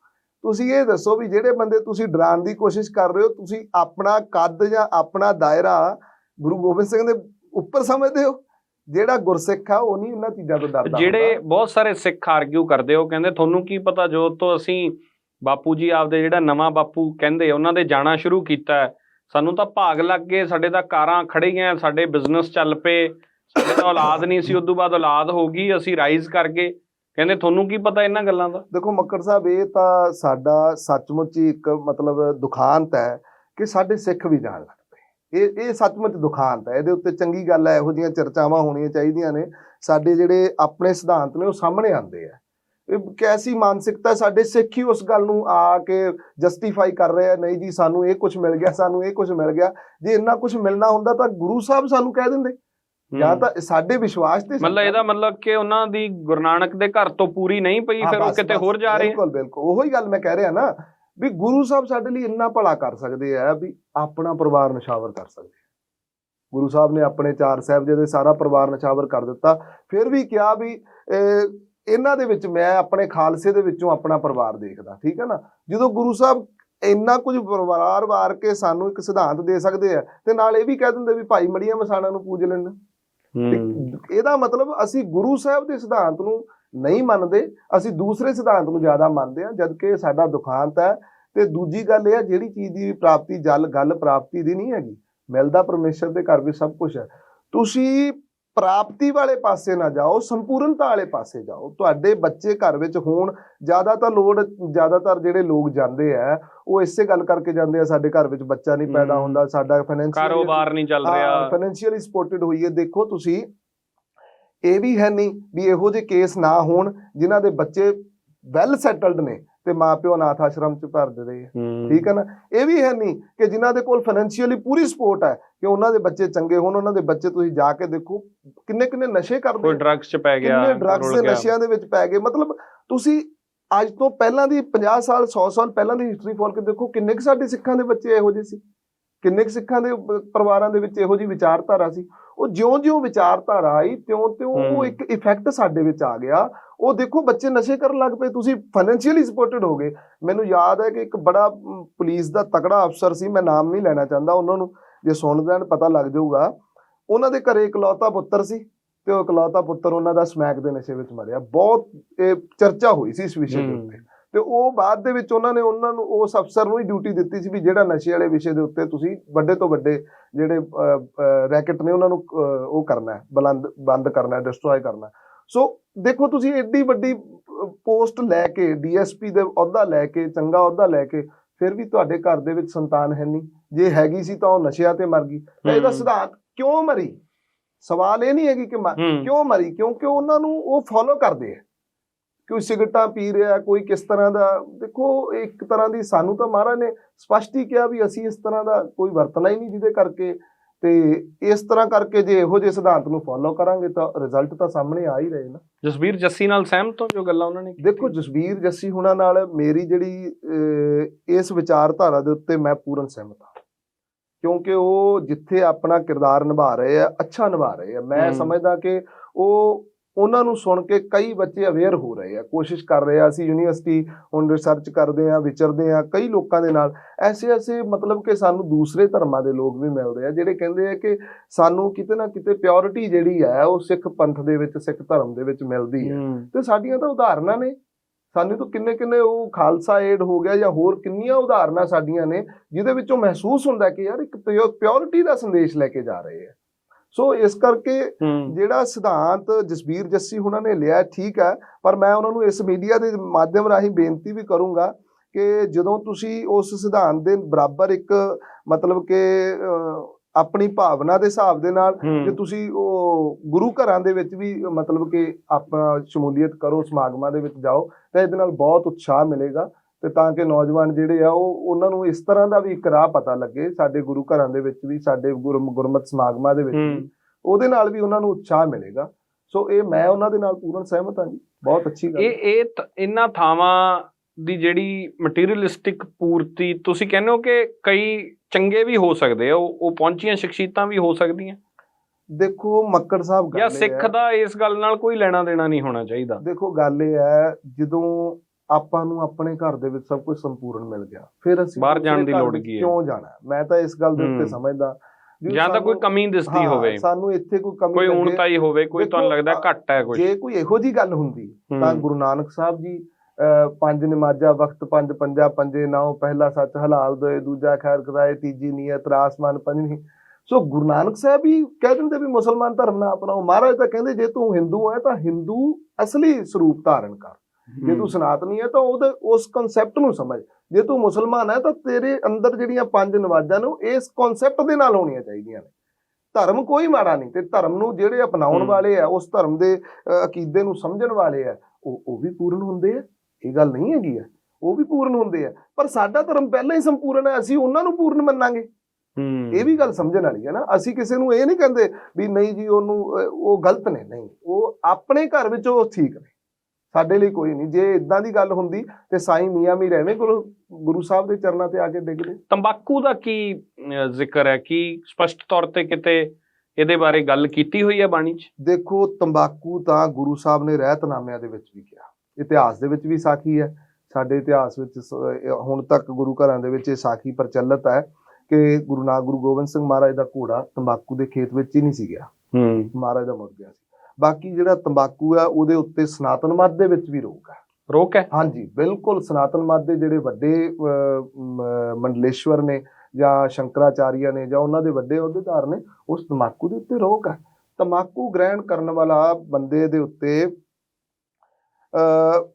ਤੁਸੀਂ ਇਹ ਦੱਸੋ ਵੀ ਜਿਹੜੇ ਬੰਦੇ ਤੁਸੀਂ ਡਰਾਉਣ ਦੀ ਕੋਸ਼ਿਸ਼ ਕਰ ਰਹੇ ਹੋ, ਤੁਸੀਂ ਆਪਣਾ ਕੱਦ ਜਾਂ ਆਪਣਾ ਦਾਇਰਾ ਗੁਰੂ ਗੋਬਿੰਦ ਸਿੰਘ ਦੇ ਉੱਪਰ ਸਮਝਦੇ ਹੋ? ਜਿਹੜਾ ਗੁਰਸਿੱਖ ਆ, ਉਹ ਨਹੀਂ ਇਹਨਾਂ ਚੀਜ਼ਾਂ ਤੋਂ ਡਰਦਾ ਜਿਹੜੇ ਬਹੁਤ ਸਾਰੇ ਸਿੱਖ ਆਰਗਿਊ ਕਰਦੇ ਉਹ ਕਹਿੰਦੇ ਤੁਹਾਨੂੰ ਕੀ ਪਤਾ ਜੋ ਤੋਂ ਅਸੀਂ ਬਾਪੂ ਜੀ ਆਪਦੇ ਜਿਹੜਾ ਨਵਾਂ ਬਾਪੂ ਕਹਿੰਦੇ ਉਹਨਾਂ ਦੇ ਜਾਣਾ ਸ਼ੁਰੂ ਕੀਤਾ ਸਾਨੂੰ ਤਾਂ ਭਾਗ ਲੱਗ ਗਏ, ਸਾਡੇ ਤਾਂ ਕਾਰਾਂ ਖੜੇ ਸਾਡੇ ਬਿਜ਼ਨਸ ਚੱਲ ਪਏ, ਸਾਡੇ ਤਾਂ ਔਲਾਦ ਨਹੀਂ ਸੀ, ਉਦੋਂ ਬਾਅਦ ਔਲਾਦ ਹੋ ਗਈ, ਅਸੀਂ ਰਾਈਜ਼ ਕਰ ਗਏ। ਕਹਿੰਦੇ ਤੁਹਾਨੂੰ ਕੀ ਪਤਾ ਇਹਨਾਂ ਗੱਲਾਂ ਦਾ? ਦੇਖੋ ਮੱਕੜ ਸਾਹਿਬ, ਇਹ ਤਾਂ ਸਾਡਾ ਸੱਚਮੁੱਚ ਹੀ ਇੱਕ ਮਤਲਬ ਦੁਖਾਂਤ ਹੈ ਕਿ ਸਾਡੇ ਸਿੱਖ ਵੀ ਜਾਣ ਲੱਗ ਪਏ ਇਹ ਇਹ ਸੱਚਮੁੱਚ ਦੁਖਾਂਤ ਹੈ। ਇਹਦੇ ਉੱਤੇ ਚੰਗੀ ਗੱਲ ਹੈ, ਇਹੋ ਜਿਹੀਆਂ ਚਰਚਾਵਾਂ ਹੋਣੀਆਂ ਚਾਹੀਦੀਆਂ ਨੇ। ਸਾਡੇ ਜਿਹੜੇ ਆਪਣੇ ਸਿਧਾਂਤ ਨੇ, ਉਹ ਸਾਹਮਣੇ ਆਉਂਦੇ ਆ। ਇਹ ਕੈਸੀ ਮਾਨਸਿਕਤਾ ਸਾਡੇ ਸਿੱਖ ਹੀ ਉਸ ਗੱਲ ਨੂੰ ਆ ਕੇ ਜਸਟੀਫਾਈ ਕਰ ਰਹੇ ਆ, ਨਹੀਂ ਜੀ, ਸਾਨੂੰ ਇਹ ਕੁਝ ਮਿਲ ਗਿਆ, ਸਾਨੂੰ ਇਹ ਕੁਝ ਮਿਲ ਗਿਆ। ਜੇ ਇੰਨਾ ਕੁਝ ਮਿਲਣਾ ਹੁੰਦਾ ਤਾਂ ਗੁਰੂ ਸਾਹਿਬ ਸਾਨੂੰ ਕਹਿ ਦਿੰਦੇ। ਜਾਂ। ਤਾਂ ਸਾਡੇ ਵਿਸ਼ਵਾਸ ਤੇ ਮਤਲਬ ਇਹਦਾ ਮਤਲਬ ਕਿ ਉਹਨਾਂ ਦੀ ਗੁਰੂ ਨਾਨਕ ਦੇ ਘਰ ਤੋਂ ਪੂਰੀ ਨਹੀਂ ਪਈ ਫਿਰ ਉਹ ਕਿਤੇ ਹੋਰ ਜਾ ਰਹੇ। ਬਿਲਕੁਲ ਬਿਲਕੁਲ। ਉਹੋ ਗੱਲ ਮੈਂ ਕਹਿ ਰਿਹਾ ਨਾ ਵੀ ਗੁਰੂ ਸਾਹਿਬ ਸਾਡੇ ਲਈ ਇੰਨਾ ਭਲਾ ਕਰ ਸਕਦੇ ਆ ਵੀ ਆਪਣਾ ਪਰਿਵਾਰ ਨਿਸ਼ਾਵਰ ਕਰ ਸਕਦੇ ਗੁਰੂ ਸਾਹਿਬ ਨੇ ਆਪਣੇ ਚਾਰ ਸਾਹਿਬਜ਼ਾਦੇ ਸਾਰਾ ਪਰਿਵਾਰ ਨਿਸ਼ਾਵਰ ਕਰ ਦਿੱਤਾ। ਫਿਰ ਵੀ ਕਿਹਾ ਵੀ ਇਹਨਾਂ ਦੇ ਵਿੱਚ ਮੈਂ ਆਪਣੇ ਖਾਲਸੇ ਦੇ ਵਿੱਚੋਂ ਆਪਣਾ ਪਰਿਵਾਰ ਦੇਖਦਾ ਠੀਕ ਹੈ ਨਾ? ਜਦੋਂ ਗੁਰੂ ਸਾਹਿਬ ਇੰਨਾ ਕੁਝ ਪਰਿਵਾਰ ਵਾਰ ਕੇ ਸਾਨੂੰ ਇੱਕ ਸਿਧਾਂਤ ਦੇ ਸਕਦੇ ਆ ਤੇ ਨਾਲ ਇਹ ਵੀ ਕਹਿ ਦਿੰਦੇ ਵੀ ਭਾਈ ਮੜੀਆਂ ਮਸਾਣਾ ਨੂੰ ਪੂਜ ਲੈਣਾ। ਇਹਦਾ ਮਤਲਬ ਅਸੀਂ ਗੁਰੂ ਸਾਹਿਬ ਦੇ ਸਿਧਾਂਤ ਨੂੰ ਨਹੀਂ ਮੰਨਦੇ ਅਸੀਂ ਦੂਸਰੇ ਸਿਧਾਂਤ ਨੂੰ ਜ਼ਿਆਦਾ ਮੰਨਦੇ ਹਾਂ ਜਦ ਕਿ ਸਾਡਾ ਦੁਖਾਂਤ ਹੈ। ਤੇ ਦੂਜੀ ਗੱਲ ਇਹ ਹੈ ਜਿਹੜੀ ਚੀਜ਼ ਦੀ ਪ੍ਰਾਪਤੀ ਜਲ ਗੱਲ ਪ੍ਰਾਪਤੀ ਦੀ ਨਹੀਂ ਹੈਗੀ ਮਿਲਦਾ ਪਰਮੇਸ਼ਰ ਦੇ ਘਰ ਵਿੱਚ ਸਭ ਕੁਝ ਹੈ। ਤੁਸੀਂ ਪ੍ਰਾਪਤੀ ਵਾਲੇ ਪਾਸੇ ਨਾ ਜਾਓ ਸੰਪੂਰਨਤਾ ਵਾਲੇ ਪਾਸੇ ਜਾਓ। ਤੁਹਾਡੇ ਬੱਚੇ ਘਰ ਵਿੱਚ ਹੋਣ ਜ਼ਿਆਦਾਤਰ ਲੋੜ ਜ਼ਿਆਦਾਤਰ ਜਿਹੜੇ ਲੋਕ ਜਾਂਦੇ ਆ ਉਹ ਇਸੇ ਗੱਲ ਕਰਕੇ ਜਾਂਦੇ ਆ ਸਾਡੇ ਘਰ ਵਿੱਚ ਬੱਚਾ ਨਹੀਂ ਪੈਦਾ। ਹੁੰਦਾ ਸਾਡਾ ਫਾਈਨੈਂਸ਼ੀਅਲ ਕਾਰੋਬਾਰ ਨਹੀਂ ਚੱਲ ਰਿਹਾ। ਫਾਈਨੈਂਸ਼ੀਅਲੀ ਸਪੋਰਟਡ ਹੋਈ ਹੈ। ਦੇਖੋ ਤੁਸੀਂ ਇਹ ਵੀ ਹੈ ਨਹੀਂ ਵੀ ਇਹੋ ਜਿਹੇ ਕੇਸ ਨਾ ਹੋਣ ਜਿਨ੍ਹਾਂ ਦੇ ਬੱਚੇ ਵੈਲ ਸੈਟਲਡ ਨੇ। ਤੇ ਮਾਪਿਓ ਅਨਾਥ ਆਸ਼ਰਮ ਚ ਭਰ ਦੇ ਰਹੇ ਆ। ਠੀਕ ਹੈ ਨਾ? ਇਹ ਵੀ ਹੈ ਨਹੀਂ ਕਿ ਜਿਨ੍ਹਾਂ ਦੇ ਕੋਲ ਫਾਈਨੈਂਸ਼ੀਅਲੀ ਪੂਰੀ ਸਪੋਰਟ ਹੈ ਕਿ ਉਹਨਾਂ ਦੇ ਬੱਚੇ ਚੰਗੇ ਹੋਣ ਉਹਨਾਂ ਦੇ ਬੱਚੇ ਤੁਸੀਂ ਜਾ ਕੇ ਦੇਖੋ ਕਿੰਨੇ ਕਿੰਨੇ ਨਸ਼ੇ ਕਰਦੇ ਕੋਈ ਡਰੱਗਸ ਚ ਪੈ ਗਿਆ ਕਿੰਨੇ ਡਰੱਗਸ ਦੇ। ਨਸ਼ਿਆਂ ਦੇ ਵਿੱਚ ਪੈ ਗਏ। ਮਤਲਬ ਤੁਸੀਂ ਅੱਜ ਤੋਂ ਪਹਿਲਾਂ ਦੀ 50 ਸਾਲ 100 ਸਾਲ ਪਹਿਲਾਂ ਦੀ ਹਿਸਟਰੀ ਫੋਲ ਕੇ ਦੇਖੋ ਕਿੰਨੇ ਕੁ ਸਾਡੇ ਸਿੱਖਾਂ ਦੇ ਬੱਚੇ ਇਹੋ ਜਿਹੇ ਸੀ। ਕਿੰਨੇ ਕੁ ਸਿੱਖਾਂ ਦੇ ਪਰਿਵਾਰਾਂ ਦੇ ਵਿੱਚ ਇਹੋ ਜਿਹੀ ਵਿਚਾਰਧਾਰਾ ਸੀ। ਉਹ ਜਿਉਂ-ਜਿਉਂ ਵਿਚਾਰਧਾਰਾ ਆਈ ਤਿਉਂ-ਤਿਉਂ ਉਹ। ਇੱਕ ਇਫੈਕਟ ਸਾਡੇ ਵਿੱਚ ਆ ਗਿਆ। ਉਹ ਦੇਖੋ ਬੱਚੇ ਨਸ਼ੇ ਕਰਨ ਲੱਗ ਪਏ ਤੁਸੀਂ ਫਾਈਨੈਂਸ਼ੀਅਲੀ ਸਪੋਰਟਡ ਹੋ ਗਏ। ਮੈਨੂੰ ਯਾਦ ਹੈ ਕਿ ਇੱਕ ਬੜਾ ਪੁਲਿਸ ਦਾ ਤਕੜਾ ਅਫਸਰ ਸੀ ਮੈਂ ਨਾਮ ਨਹੀਂ ਲੈਣਾ ਚਾਹੁੰਦਾ ਉਹਨਾਂ ਨੂੰ ਜੇ ਸੁਣ ਲੈਣ ਪਤਾ ਲੱਗ ਜਾਊਗਾ। ਉਹਨਾਂ ਦੇ ਘਰੇ ਇਕਲੌਤਾ ਪੁੱਤਰ ਸੀ ਤੇ ਉਹ ਇਕਲੌਤਾ ਪੁੱਤਰ ਉਹਨਾਂ ਦਾ ਸਮੈਕ ਦੇ ਨਸ਼ੇ ਵਿੱਚ ਮਰਿਆ। ਬਹੁਤ ਇਹ ਚਰਚਾ ਹੋਈ ਸੀ ਇਸ ਵਿਸ਼ੇ ਦੇ। ਉੱਤੇ। ਤੇ ਉਹ ਬਾਅਦ ਦੇ ਵਿੱਚ ਉਹਨਾਂ ਨੇ ਉਹਨਾਂ ਨੂੰ ਉਸ ਅਫਸਰ ਨੂੰ ਹੀ ਡਿਊਟੀ ਦਿੱਤੀ ਸੀ ਵੀ ਜਿਹੜਾ ਨਸ਼ੇ ਵਾਲੇ ਵਿਸ਼ੇ ਦੇ ਉੱਤੇ ਤੁਸੀਂ ਵੱਡੇ ਤੋਂ ਵੱਡੇ ਜਿਹੜੇ ਰੈਕਟ ਨੇ ਉਹਨਾਂ ਨੂੰ ਉਹ ਕਰਨਾ ਹੈ ਬਲੰਦ ਬੰਦ ਕਰਨਾ ਹੈ ਡਿਸਟਰੋਏ ਕਰਨਾ ਹੈ। ਸੋ ਦੇਖੋ ਤੁਸੀਂ ਐਡੀ ਵੱਡੀ ਪੋਸਟ ਲੈ ਕੇ ਡੀਐਸਪੀ ਦੇ ਅਹੁਦਾ ਲੈ ਕੇ ਚੰਗਾ ਅਹੁਦਾ ਲੈ ਕੇ ਫਿਰ ਵੀ ਤੁਹਾਡੇ ਘਰ ਦੇ ਵਿੱਚ ਸੰਤਾਨ ਹੈ ਨਹੀਂ। ਜੇ ਹੈਗੀ ਸੀ ਤਾਂ ਉਹ ਨਸ਼ਿਆਂ ਤੇ ਮਰ ਗਈ। ਤਾਂ ਇਹਦਾ ਹੂੰ। ਸਿਧਾਂਤ ਕਿਉਂ ਮਰੀ? ਸਵਾਲ ਇਹ ਨਹੀਂ ਹੈਗੀ ਕਿ ਹੂੰ। ਕਿਉਂ ਮਰੀ? ਕਿਉਂਕਿ ਉਹਨਾਂ ਨੂੰ ਉਹ ਫੋਲੋ ਕਰਦੇ ਆ। ਕੋਈ ਸਿਗਰਟਾਂ ਪੀ ਰਿਹਾ ਕੋਈ ਕਿਸ ਤਰ੍ਹਾਂ ਦਾ? ਦੇਖੋ ਇੱਕ ਤਰ੍ਹਾਂ ਦੀ ਸਾਨੂੰ ਤਾਂ ਮਹਾਰਾਜ ਨੇ ਸਪਸ਼ਟ ਹੀ ਕਿਹਾ ਵੀ ਅਸੀਂ ਇਸ ਤਰ੍ਹਾਂ ਦਾ ਕੋਈ ਵਰਤਣਾ ਹੀ ਨਹੀਂ ਜਿਹਦੇ ਕਰਕੇ। ਤੇ ਇਸ ਤਰ੍ਹਾਂ ਕਰਕੇ ਜੇ ਇਹੋ ਜਿਹੇ ਸਿਧਾਂਤ ਨੂੰ ਫੋਲੋ ਕਰਾਂਗੇ ਤਾਂ ਰਿਜ਼ਲਟ ਤਾਂ ਸਾਹਮਣੇ ਆ ਹੀ ਰਹੇ ਨਾ। ਜਸਬੀਰ ਜੱਸੀ ਨਾਲ ਸਹਿਮਤ ਹੋ ਜੋ ਗੱਲਾਂ ਉਹਨਾਂ ਨੇ? ਦੇਖੋ ਜਸਵੀਰ ਜੱਸੀ ਹੁਣਾਂ ਨਾਲ ਮੇਰੀ ਜਿਹੜੀ ਇਸ ਵਿਚਾਰਧਾਰਾ ਦੇ ਉੱਤੇ ਮੈਂ ਪੂਰਨ ਸਹਿਮਤ ਹਾਂ। ਕਿਉਂਕਿ ਉਹ ਜਿੱਥੇ ਆਪਣਾ ਕਿਰਦਾਰ ਨਿਭਾ ਰਹੇ ਆ ਅੱਛਾ ਨਿਭਾ ਰਹੇ ਆ। ਮੈਂ। ਸਮਝਦਾ ਕਿ ਉਹ ਉਹਨਾਂ ਨੂੰ ਸੁਣ ਕੇ ਕਈ ਬੱਚੇ ਅਵੇਅਰ ਹੋ ਰਹੇ ਆ ਕੋਸ਼ਿਸ਼ ਕਰ ਰਹੇ ਆ ਅਸੀਂ ਯੂਨੀਵਰਸਿਟੀ ਹੁਣ ਰਿਸਰਚ ਕਰਦੇ ਆ ਵਿਚਰਦੇ ਆ ਕਈ ਲੋਕਾਂ ਦੇ ਨਾਲ ਐਸੇ ਐਸੇ ਮਤਲਬ ਕਿ ਸਾਨੂੰ ਦੂਸਰੇ ਧਰਮਾਂ ਦੇ ਲੋਕ ਵੀ ਮਿਲਦੇ ਆ ਜਿਹੜੇ ਕਹਿੰਦੇ ਆ ਕਿ ਸਾਨੂੰ ਕਿਤੇ ਨਾ ਕਿਤੇ ਪਿਓਰਿਟੀ ਜਿਹੜੀ ਹੈ ਉਹ ਸਿੱਖ ਪੰਥ ਦੇ ਵਿੱਚ ਸਿੱਖ ਧਰਮ ਦੇ ਵਿੱਚ ਮਿਲਦੀ ਹੂੰ। ਤੇ ਸਾਡੀਆਂ ਤਾਂ ਉਦਾਹਰਨਾਂ ਨੇ ਸਾਨੂੰ ਤਾਂ ਕਿੰਨੇ ਕਿੰਨੇ ਉਹ ਖਾਲਸਾ ਏਡ ਹੋ ਗਿਆ ਜਾਂ ਹੋਰ ਕਿੰਨੀਆਂ ਉਦਾਹਰਨਾਂ ਸਾਡੀਆਂ ਨੇ ਜਿਹਦੇ ਵਿੱਚੋਂ ਮਹਿਸੂਸ ਹੁੰਦਾ ਕਿ ਯਾਰ ਇੱਕ ਪਿਓਰਿਟੀ ਦਾ ਸੰਦੇਸ਼ ਲੈ ਕੇ ਜਾ ਰਹੇ ਆ। ਸੋ ਇਸ ਕਰਕੇ ਜਿਹੜਾ ਸਿਧਾਂਤ ਜਸਬੀਰ ਜੱਸੀ ਉਹਨਾਂ ਨੇ ਲਿਆ ਠੀਕ ਹੈ ਪਰ ਮੈਂ ਉਹਨਾਂ ਨੂੰ ਇਸ ਮੀਡੀਆ ਦੇ ਮਾਧਿਅਮ ਰਾਹੀਂ ਬੇਨਤੀ ਵੀ ਕਰੂੰਗਾ ਕਿ ਜਦੋਂ ਤੁਸੀਂ ਉਸ ਸਿਧਾਂਤ ਦੇ ਬਰਾਬਰ ਇੱਕ ਮਤਲਬ ਕਿ ਆਪਣੀ ਭਾਵਨਾ ਦੇ ਹਿਸਾਬ ਦੇ ਨਾਲ ਜੇ ਤੁਸੀਂ ਉਹ ਗੁਰੂ ਘਰਾਂ ਦੇ ਵਿੱਚ ਵੀ ਮਤਲਬ ਕਿ ਆਪਣਾ ਸ਼ਮੂਲੀਅਤ ਕਰੋ ਸਮਾਗਮਾਂ ਦੇ ਵਿੱਚ ਜਾਓ ਤਾਂ ਇਹਦੇ ਨਾਲ ਬਹੁਤ ਉਤਸ਼ਾਹ ਮਿਲੇਗਾ। ਤੇ ਤਾਂ ਕਿ ਨੌਜਵਾਨ ਜਿਹੜੇ ਆ ਉਹ ਉਹਨਾਂ ਨੂੰ ਇਸ ਤਰ੍ਹਾਂ ਦਾ ਵੀ ਇੱਕ ਰਾਹ ਪਤਾ ਲੱਗੇ ਸਾਡੇ ਗੁਰੂ ਘਰਾਂ ਦੇ ਵਿੱਚ ਵੀ ਸਾਡੇ ਗੁਰਮ- ਗੁਰਮਤਿ ਸਮਾਗਮਾਂ ਦੇ ਵਿੱਚ ਵੀ। ਉਹਦੇ ਨਾਲ ਵੀ ਉਹਨਾਂ ਨੂੰ ਉਤਸ਼ਾਹ ਮਿਲੇਗਾ। ਸੋ ਇਹ ਮੈਂ ਉਹਨਾਂ ਦੇ ਨਾਲ ਪੂਰਨ ਸਹਿਮਤ ਹਾਂ ਜੀ। ਬਹੁਤ ਅੱਛੀ ਗੱਲ ਇਹ ਇਹ ਇਹਨਾਂ ਥਾਵਾਂ ਦੀ ਜਿਹੜੀ ਮਟੀਰੀਅਲਿਸਟਿਕ ਪੂਰਤੀ ਤੁਸੀਂ ਕਹਿੰਦੇ ਹੋ ਕਿ ਕਈ ਚੰਗੇ ਵੀ ਹੋ ਸਕਦੇ ਆ ਉਹ ਪਹੁੰਚੀਆਂ ਸ਼ਖਸੀਅਤਾਂ ਵੀ ਹੋ ਸਕਦੀਆਂ। ਦੇਖੋ ਮੱਕੜ ਸਾਹਿਬ ਗੱਲ ਇਹ ਸਿੱਖ ਦਾ ਇਸ ਗੱਲ ਨਾਲ ਕੋਈ ਲੈਣਾ ਦੇਣਾ ਨਹੀਂ ਹੋਣਾ ਚਾਹੀਦਾ। ਦੇਖੋ ਗੱਲ ਇਹ ਹੈ ਜਦੋਂ ਆਪਾਂ ਨੂੰ ਆਪਣੇ ਘਰ ਦੇ ਵਿੱਚ ਸਭ ਕੁਝ ਸੰਪੂਰਨ ਮਿਲ ਗਿਆ। ਫਿਰ ਅਸੀਂ ਬਾਹਰ ਜਾਣ ਦੀ ਲੋੜ ਕੀ ਹੈ? ਕਿਉਂ ਜਾਣਾ? ਮੈਂ ਤਾਂ ਇਸ ਗੱਲ ਦੇ ਉੱਤੇ ਹੂੰ। ਸਮਝਦਾ। ਜਾਂ ਤਾਂ ਕੋਈ ਕਮੀ ਦਿਸਦੀ ਹਾਂ, ਹੋਵੇ। ਸਾਨੂੰ ਇੱਥੇ ਕੋਈ ਕਮੀ ਕੋਈ। ਊਣਤਾਈ ਹੋਵੇ ਕੋਈ ਤੁਹਾਨੂੰ ਲੱਗਦਾ ਘੱਟ ਹੈ ਕੁਝ ਜੇ ਕੋਈ ਇਹੋ ਜੀ ਗੱਲ ਹੁੰਦੀ ਤਾਂ ਗੁਰੂ ਨਾਨਕ ਸਾਹਿਬ ਜੀ ਪੰਜ ਨਮਾਜ਼ਾਂ ਵਕਤ ਪੰਜ ਪੰਜਾ ਪੰਜੇ ਨਾਉ ਪਹਿਲਾ ਸੱਚ ਹਲਾਲ ਦੋਏ ਦੂਜਾ ਖੈਰ ਕਰਾਏ ਤੀਜੀ ਨੀਅਤ ਰਾਸਮਾਨ ਪੰਜਵੀਂ। ਸੋ ਗੁਰੂ ਨਾਨਕ ਸਾਹਿਬ ਵੀ ਕਹਿ ਦਿੰਦੇ ਵੀ ਮੁਸਲਮਾਨ ਧਰਮ ਨਾ ਅਪਣਾਓ। ਮਹਾਰਾਜ ਤਾਂ ਕਹਿੰਦੇ ਜੇ ਤੂੰ ਹਿੰਦੂ ਹੈ ਤਾਂ ਹਿੰਦੂ ਅਸਲੀ ਸਰੂਪ ਧਾਰਨ ਕਰ। ਜੇ ਤੂੰ ਸਨਾਤਨੀ ਹੈ ਤਾਂ ਉਹਦੇ ਉਸ ਕਨਸੈਪਟ ਨੂੰ ਸਮਝ। ਜੇ ਤੂੰ ਮੁਸਲਮਾਨ ਹੈ ਤਾਂ ਤੇਰੇ ਅੰਦਰ ਜਿਹੜੀਆਂ ਪੰਜ ਨਵਾਜ਼ਾਂ ਨੇ ਉਹ ਇਸ ਕਨਸੈਪਟ ਦੇ ਨਾਲ ਹੋਣੀਆਂ ਚਾਹੀਦੀਆਂ ਨੇ। ਧਰਮ ਕੋਈ ਮਾੜਾ ਨਹੀਂ ਤੇ ਧਰਮ ਨੂੰ ਜਿਹੜੇ ਅਪਣਾਉਣ। ਵਾਲੇ ਆ ਉਸ ਧਰਮ ਦੇ ਅਕੀਦੇ ਨੂੰ ਸਮਝਣ ਵਾਲੇ ਆ ਉਹ ਉਹ ਵੀ ਪੂਰਨ ਹੁੰਦੇ ਆ। ਇਹ ਗੱਲ ਨਹੀਂ ਹੈਗੀ ਆ। ਉਹ ਵੀ ਪੂਰਨ ਹੁੰਦੇ ਆ। ਪਰ ਸਾਡਾ ਧਰਮ ਪਹਿਲਾਂ ਹੀ ਸੰਪੂਰਨ ਹੈ ਅਸੀਂ ਉਹਨਾਂ ਨੂੰ ਪੂਰਨ ਮੰਨਾਂਗੇ। ਹੂੰ। ਇਹ ਵੀ ਗੱਲ ਸਮਝਣ ਵਾਲੀ ਹੈ ਨਾ। ਅਸੀਂ ਕਿਸੇ ਨੂੰ ਇਹ ਨਹੀਂ ਕਹਿੰਦੇ ਵੀ ਨਹੀਂ ਜੀ ਉਹਨੂੰ ਉਹ ਗਲਤ ਨੇ। ਨਹੀਂ ਉਹ ਆਪਣੇ ਘਰ ਵਿੱਚ ਉਹ ਠੀਕ ਨੇ। ਸਾਡੇ ਲਈ ਕੋਈ ਨਹੀਂ। ਜੇ ਇਦਾਂ ਦੀ ਗੱਲ ਹੁੰਦੀ ਤੇ ਸਾਈਂ ਮੀਆਂ ਮੀ ਰਹਿਵੇਂ ਗੁਰੂ ਗੁਰੂ ਸਾਹਿਬ ਦੇ ਚਰਨਾਂ ਤੇ ਆ ਕੇ ਡਿੱਗਦੇ। ਤੰਬਾਕੂ ਦਾ ਕੀ ਜ਼ਿਕਰ ਹੈ? ਕੀ ਸਪਸ਼ਟ ਤੌਰ ਤੇ ਕਿਤੇ ਇਹਦੇ ਬਾਰੇ ਗੱਲ ਕੀਤੀ ਹੋਈ ਹੈ ਬਾਣੀ 'ਚ? ਦੇਖੋ ਤੰਬਾਕੂ ਤਾਂ ਗੁਰੂ ਸਾਹਿਬ ਨੇ ਰਹਿਤਨਾਮਿਆਂ ਦੇ ਵਿੱਚ ਵੀ ਕਿਹਾ। ਇਤਿਹਾਸ ਦੇ ਵਿੱਚ ਵੀ ਸਾਖੀ ਹੈ। ਸਾਡੇ ਇਤਿਹਾਸ ਵਿੱਚ ਹੁਣ ਤੱਕ ਗੁਰੂ ਘਰਾਂ ਦੇ ਵਿੱਚ ਇਹ ਸਾਖੀ ਪ੍ਰਚਲਿਤ ਹੈ ਕਿ ਗੁਰੂ ਨਾਨਕ ਗੁਰੂ ਗੋਬਿੰਦ ਸਿੰਘ ਮਹਾਰਾਜ ਦਾ ਘੋੜਾ ਤੰਬਾਕੂ ਦੇ ਖੇਤ ਵਿੱਚ ਹੀ ਨਹੀਂ ਸੀ ਗਿਆ। ਹੂੰ। ਮਹਾਰਾਜ ਦਾ ਮੁੜ ਗਿਆ ਸੀ। ਬਾਕੀ ਜਿਹੜਾ ਤੰਬਾਕੂ ਹੈ ਉਹਦੇ ਉੱਤੇ ਸਨਾਤਨ ਮਤ ਦੇ ਵਿੱਚ ਵੀ ਰੋਕ ਹੈ ਰੋਕ ਹੈ? ਹਾਂਜੀ ਬਿਲਕੁਲ ਸਨਾਤਨ ਮਤ ਦੇ ਜਿਹੜੇ ਵੱਡੇ ਮੰਡਲੇਸ਼ਵਰ ਨੇ ਜਾਂ ਸ਼ੰਕਰਾਚਾਰੀਆ ਨੇ ਜਾਂ ਉਹਨਾਂ ਦੇ ਵੱਡੇ ਅਹੁਦੇਦਾਰ ਨੇ ਉਸ ਤਮਾਕੂ ਦੇ ਉੱਤੇ ਰੋਕ ਹੈ ਤਮਾਕੂ ਗ੍ਰਹਿਣ ਕਰਨ ਵਾਲਾ ਬੰਦੇ ਦੇ ਉੱਤੇ ਅ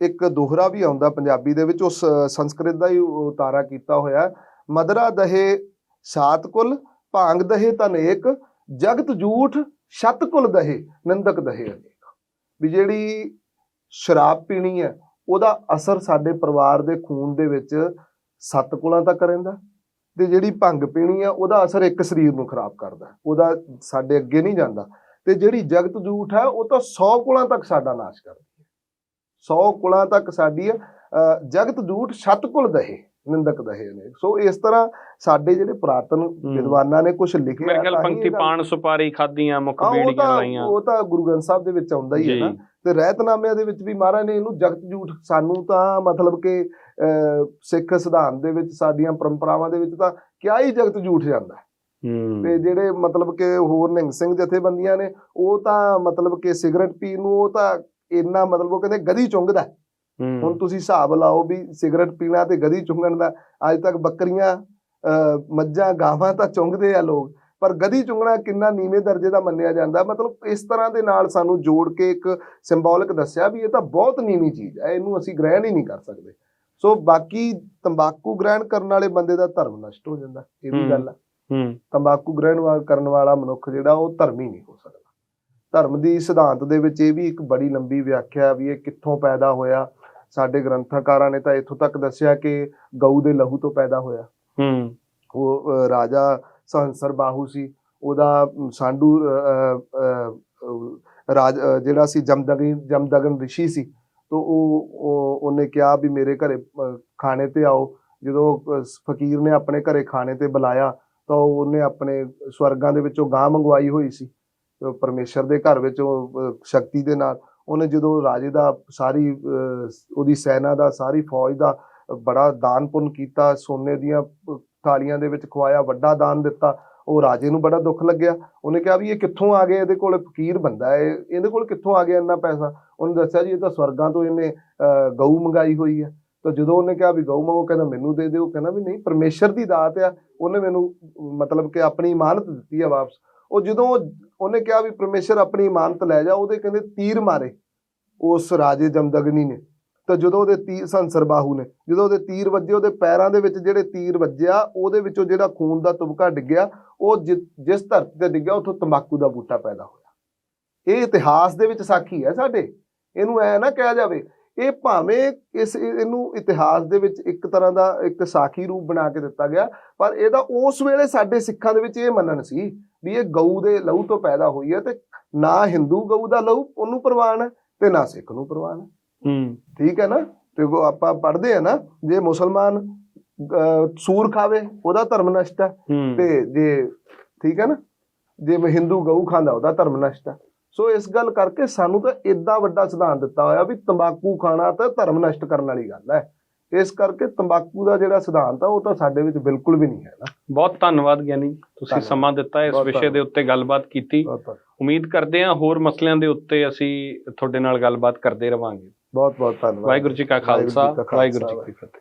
ਇੱਕ ਦੋਹਰਾ ਵੀ ਆਉਂਦਾ ਪੰਜਾਬੀ ਦੇ ਵਿੱਚ ਉਸ ਸੰਸਕ੍ਰਿਤ ਦਾ ਹੀ ਉਤਾਰਾ ਕੀਤਾ ਹੋਇਆ। ਮਦਰਾ ਦਹੇ ਸਾਤ ਕੁਲ ਭਾਂਗ ਦਹੇ ਤਨੇਕ ਜਗਤ ਝੂਠ ਸ਼ਤ ਕੁਲ ਦਹੇ ਨਿੰਦਕ ਦਹੇ ਅਨੇਕ। ਵੀ ਜਿਹੜੀ ਸ਼ਰਾਬ ਪੀਣੀ ਹੈ ਉਹਦਾ ਅਸਰ ਸਾਡੇ ਪਰਿਵਾਰ ਦੇ ਖੂਨ ਦੇ ਵਿੱਚ ਸੱਤ ਕੁਲਾਂ ਤੱਕ ਰਹਿੰਦਾ ਤੇ ਜਿਹੜੀ ਭੰਗ ਪੀਣੀ ਆ ਉਹਦਾ ਅਸਰ ਇੱਕ ਸਰੀਰ ਨੂੰ ਖਰਾਬ ਕਰਦਾ ਉਹਦਾ ਸਾਡੇ ਅੱਗੇ ਨਹੀਂ ਜਾਂਦਾ। ਤੇ ਜਿਹੜੀ ਜਗਤ ਝੂਠ ਹੈ ਉਹ ਤਾਂ 100 ਕੁਲਾਂ ਤੱਕ ਸਾਡਾ ਨਾਸ਼ ਕਰਦੀ ਹੈ। 100 ਕੁਲਾਂ ਤੱਕ ਸਾਡੀ ਅਹ, ਜਗਤ ਝੂਠ ਸ਼ਤ ਕੁਲ ਦਹੇ। ਨਿੰਦਕ ਦਹੇ ਨੇ। ਸੋ ਇਸ ਤਰ੍ਹਾਂ ਸਾਡੇ ਜਿਹੜੇ ਪੁਰਾਤਨ ਵਿਦਵਾਨਾਂ ਨੇ ਕੁਝ ਲਿਖਿਆ ਮੇਰੇ ਖਿਆਲ ਪੰਕਤੀ ਪਾਣ ਸੁਪਾਰੀ ਖਾਦੀਆਂ ਮੁੱਖ ਬੀੜੀਆਂ ਤਾਂ ਲਾਈਆਂ। ਉਹ ਤਾਂ ਗੁਰੂ ਗ੍ਰੰਥ ਸਾਹਿਬ ਦੇ ਵਿੱਚ ਆਉਂਦਾ ਹੀ ਹੈ ਨਾ। ਤੇ ਰਹਿਤਨਾਮਿਆਂ ਦੇ ਵਿੱਚ ਵੀ ਮਹਾਰਾਜ ਨੇ ਇਹਨੂੰ ਜਗਤ ਝੂਠ ਸਾਨੂੰ ਤਾਂ ਮਤਲਬ ਕਿ ਸਿੱਖ ਸਿਧਾਂਤ ਦੇ ਵਿੱਚ ਸਾਡੀਆਂ ਪਰੰਪਰਾਵਾਂ ਦੇ ਵਿੱਚ ਤਾਂ ਕਿਆ ਹੀ ਜਗਤ ਝੂਠ ਜਾਂਦਾ ਤੇ ਜਿਹੜੇ ਮਤਲਬ ਕਿ ਹੋਰ ਨਿਹੰਗ ਸਿੰਘ ਜਥੇਬੰਦੀਆਂ ਨੇ ਉਹ ਤਾਂ ਮਤਲਬ ਕਿ ਸਿਗਰਟ ਪੀਣ ਨੂੰ ਉਹ ਤਾਂ ਇੰਨਾ ਮਤਲਬ ਉਹ ਕਹਿੰਦੇ ਗਦੀ ਚੁੰਗਦਾ। ਹੁਣ ਤੁਸੀਂ ਹਿਸਾਬ ਲਾਓ ਵੀ ਸਿਗਰਟ ਪੀਣਾ ਤੇ ਗਦੀ ਚੁੰਗਣ ਦਾ ਅੱਜ ਤੱਕ ਬੱਕਰੀਆਂ ਮੱਝਾਂ ਗਾਵਾਂ ਤਾਂ ਚੁੰਗਦੇ ਆ ਲੋਕ ਪਰ ਗਦੀ ਚੁੰਗਣਾ ਕਿੰਨਾ ਨੀਵੇਂ ਦਰਜੇ ਦਾ ਮੰਨਿਆ ਜਾਂਦਾ। ਮਤਲਬ ਇਸ ਤਰ੍ਹਾਂ ਦੇ ਨਾਲ ਸਾਨੂੰ ਜੋੜ ਕੇ ਇੱਕ ਸਿੰਬੋਲਿਕ ਦੱਸਿਆ ਵੀ ਇਹ ਤਾਂ ਬਹੁਤ ਨੀਵੀਂ ਚੀਜ਼ ਹੈ ਇਹਨੂੰ ਅਸੀਂ ਗ੍ਰਹਿਣ ਹੀ ਨਹੀਂ ਕਰ ਸਕਦੇ। ਸੋ ਬਾਕੀ ਤੰਬਾਕੂ ਗ੍ਰਹਿਣ ਕਰਨ ਵਾਲੇ ਬੰਦੇ ਦਾ ਧਰਮ ਨਸ਼ਟ ਹੋ ਜਾਂਦਾ ਇਹ ਵੀ। ਗੱਲ ਹੈ ਹੂੰ। ਤੰਬਾਕੂ ਗ੍ਰਹਿਣ ਕਰਨ ਵਾਲਾ ਮਨੁੱਖ ਜਿਹੜਾ ਉਹ ਧਰਮੀ ਨਹੀਂ ਹੋ ਸਕਦਾ। ਧਰਮ ਦੀ ਸਿਧਾਂਤ ਦੇ ਵਿੱਚ ਇਹ ਵੀ ਇੱਕ ਬੜੀ ਲੰਬੀ ਵਿਆਖਿਆ ਵੀ ਇਹ ਕਿੱਥੋਂ ਪੈਦਾ ਹੋਇਆ ਸਾਡੇ ਗ੍ਰੰਥਕਾਰਾਂ ਨੇ ਤਾਂ ਇੱਥੋਂ ਤੱਕ ਦੱਸਿਆ ਕਿ ਗਊ ਦੇ ਲਹੂ ਤੋਂ ਪੈਦਾ ਹੋਇਆ। ਹੂੰ। ਉਹ ਰਾਜਾ ਸਹੰਸਰ ਬਾਹੂ ਸੀ। ਉਹਦਾ ਸਾਂਡੂ ਰਾਜ ਜਿਹੜਾ ਸੀ ਜਮਦਗਨ ਜਮਦਗਨ ਰਿਸ਼ੀ ਸੀ ਤੋ ਉਹ ਉਹ- ਉਹਨੇ ਕਿਹਾ ਵੀ ਮੇਰੇ ਘਰੇ ਖਾਣੇ ਤੇ ਆਓ। ਜਦੋਂ ਫਕੀਰ ਨੇ ਆਪਣੇ ਘਰੇ ਖਾਣੇ ਤੇ ਬੁਲਾਇਆ ਤਾਂ ਉਹਨੇ ਆਪਣੇ ਸਵਰਗਾਂ ਦੇ ਵਿੱਚੋਂ ਗਾਂ ਮੰਗਵਾਈ ਹੋਈ ਸੀ। ਪਰਮੇਸ਼ਰ ਦੇ ਘਰ ਵਿੱਚ ਸ਼ਕਤੀ ਦੇ ਨਾਲ ਉਹਨੇ ਜਦੋਂ ਰਾਜੇ ਦਾ ਸਾਰੀ ਉਹਦੀ ਸੈਨਾ ਦਾ, ਸਾਰੀ ਫੌਜ ਦਾ ਬੜਾ ਦਾਨ ਪੁੰਨ ਕੀਤਾ, ਸੋਨੇ ਦੀਆਂ ਥਾਲੀਆਂ ਦੇ ਵਿੱਚ ਖਵਾਇਆ, ਵੱਡਾ ਦਾਨ ਦਿੱਤਾ, ਉਹ ਰਾਜੇ ਨੂੰ ਬੜਾ ਦੁੱਖ ਲੱਗਿਆ। ਉਹਨੇ ਕਿਹਾ ਵੀ ਇਹ ਕਿੱਥੋਂ ਆ ਗਿਆ ਇਹਦੇ ਕੋਲ ਫਕੀਰ ਬੰਦਾ ਹੈ। ਇਹਦੇ ਕੋਲ ਕਿੱਥੋਂ ਆ ਗਿਆ ਇੰਨਾ ਪੈਸਾ? ਉਹਨੇ ਦੱਸਿਆ ਜੀ ਇਹ ਤਾਂ ਸਵਰਗਾਂ ਤੋਂ ਇਹਨੇ ਗਊ ਮੰਗਾਈ ਹੋਈ ਹੈ। ਤਾਂ ਜਦੋਂ ਉਹਨੇ ਕਿਹਾ ਵੀ ਗਊ ਮੰਗੋ ਕਹਿੰਦਾ ਮੈਨੂੰ ਦੇ ਦਿਓ। ਕਹਿੰਦਾ ਵੀ ਨਹੀਂ, ਪਰਮੇਸ਼ਰ ਦੀ ਦਾਤ ਆ। ਉਹਨੇ ਮੈਨੂੰ ਮਤਲਬ ਕਿ ਆਪਣੀ ਇਮਾਨਤ ਦਿੱਤੀ ਆ ਵਾਪਸ। ਉਹ ਜਦੋਂ ਉਹਨੇ ਕਿਹਾ ਵੀ ਪਰਮੇਸ਼ਰ ਆਪਣੀ ਇਮਾਨਤ ਲੈ ਜਾ, ਉਹਦੇ ਕਹਿੰਦੇ ਤੀਰ ਮਾਰੇ ਉਸ ਰਾਜੇ ਜਮਦਗਨੀ ਨੇ। ਤਾਂ ਜਦੋਂ ਉਹਦੇ ਤੀਰ, ਸੰਸਰ ਬਾਹੂ ਨੇ, ਜਦੋਂ ਉਹਦੇ ਤੀਰ ਵੱਜੇ, ਉਹਦੇ ਪੈਰਾਂ ਦੇ ਵਿੱਚ ਜਿਹੜੇ ਤੀਰ ਵੱਜਿਆ, ਉਹਦੇ ਵਿੱਚੋਂ ਜਿਹੜਾ ਖੂਨ ਦਾ ਤੁਬਕਾ ਡਿੱਗਿਆ, ਉਹ ਜਿ- ਜਿਸ ਧਰਤੀ ਤੇ ਡਿੱਗਿਆ, ਉੱਥੋਂ ਤੰਬਾਕੂ ਦਾ ਬੂਟਾ ਪੈਦਾ ਹੋਇਆ। ਇਹ ਇਤਿਹਾਸ ਦੇ ਵਿੱਚ ਸਾਖੀ ਹੈ ਸਾਡੇ। ਇਹਨੂੰ ਐ ਨਾ ਕਿਹਾ ਜਾਵੇ ਇਹ ਭਾਵੇਂ ਇਸ ਇਹਨੂੰ ਇਤਿਹਾਸ ਦੇ ਵਿੱਚ ਇੱਕ ਤਰ੍ਹਾਂ ਦਾ ਇੱਕ ਸਾਖੀ ਰੂਪ ਬਣਾ ਕੇ ਦਿੱਤਾ ਗਿਆ ਪਰ ਇਹਦਾ ਉਸ ਵੇਲੇ ਸਾਡੇ ਸਿੱਖਾਂ ਦੇ ਵਿੱਚ ਇਹ ਮੰਨਣ ਸੀ ਵੀ ਇਹ ਗਊ ਦੇ ਲਹੂ ਤੋਂ ਪੈਦਾ ਹੋਈ ਹੈ ਤੇ ਨਾ ਹਿੰਦੂ ਗਊ ਦਾ ਲਹੂ ਉਹਨੂੰ ਪ੍ਰਵਾਨ ਹੈ ਤੇ ਨਾ ਸਿੱਖ ਨੂੰ ਪ੍ਰਵਾਨ ਹੈ। ਹੂੰ। ਠੀਕ ਹੈ ਨਾ? ਤੇ ਉਹ ਆਪਾਂ ਪੜ੍ਹਦੇ ਆ ਨਾ ਜੇ ਮੁਸਲਮਾਨ ਸੂਰ ਖਾਵੇ ਉਹਦਾ ਧਰਮ ਨਸ਼ਟ ਹੈ ਤੇ ਜੇ ਠੀਕ ਹੈ ਨਾ? ਜੇ ਹਿੰਦੂ ਗਊ ਖਾਂਦਾ ਉਹਦਾ ਧਰਮ ਨਸ਼ਟ ਹੈ। ਸੋ ਇਸ ਗੱਲ ਕਰਕੇ ਸਾਨੂੰ ਤਾਂ ਏਡਾ ਵੱਡਾ ਸਿਧਾਂਤ ਦਿੱਤਾ ਹੋਇਆ ਵੀ ਤੰਬਾਕੂ ਖਾਣਾ ਤਾਂ ਧਰਮ ਨਸ਼ਟ ਕਰਨ ਵਾਲੀ ਗੱਲ ਹੈ। ਇਸ ਕਰਕੇ ਤੰਬਾਕੂ ਦਾ ਜਿਹੜਾ ਸਿਧਾਂਤ ਆ ਉਹ ਤਾਂ ਸਾਡੇ ਵਿੱਚ ਬਿਲਕੁਲ ਵੀ ਨਹੀਂ ਹੈ ਨਾ। ਬਹੁਤ ਧੰਨਵਾਦ ਗਿਆਨੀ ਤੁਸੀਂ। ਸਮਾਂ ਦਿੱਤਾ ਇਸ ਵਿਸ਼ੇ ਦੇ। ਉੱਤੇ ਗੱਲਬਾਤ ਕੀਤੀ। ਉਮੀਦ ਕਰਦੇ ਹਾਂ ਹੋਰ ਮਸਲਿਆਂ ਦੇ ਉੱਤੇ ਅਸੀਂ ਤੁਹਾਡੇ ਨਾਲ ਗੱਲਬਾਤ ਕਰਦੇ ਰਵਾਂਗੇ। ਬਹੁਤ ਬਹੁਤ ਧੰਨਵਾਦ। ਵਾਹਿਗੁਰੂ ਜੀ ਕਾ ਖਾਲਸਾ, ਵਾਹਿਗੁਰੂ ਜੀ ਕੀ ਫਤਿਹ।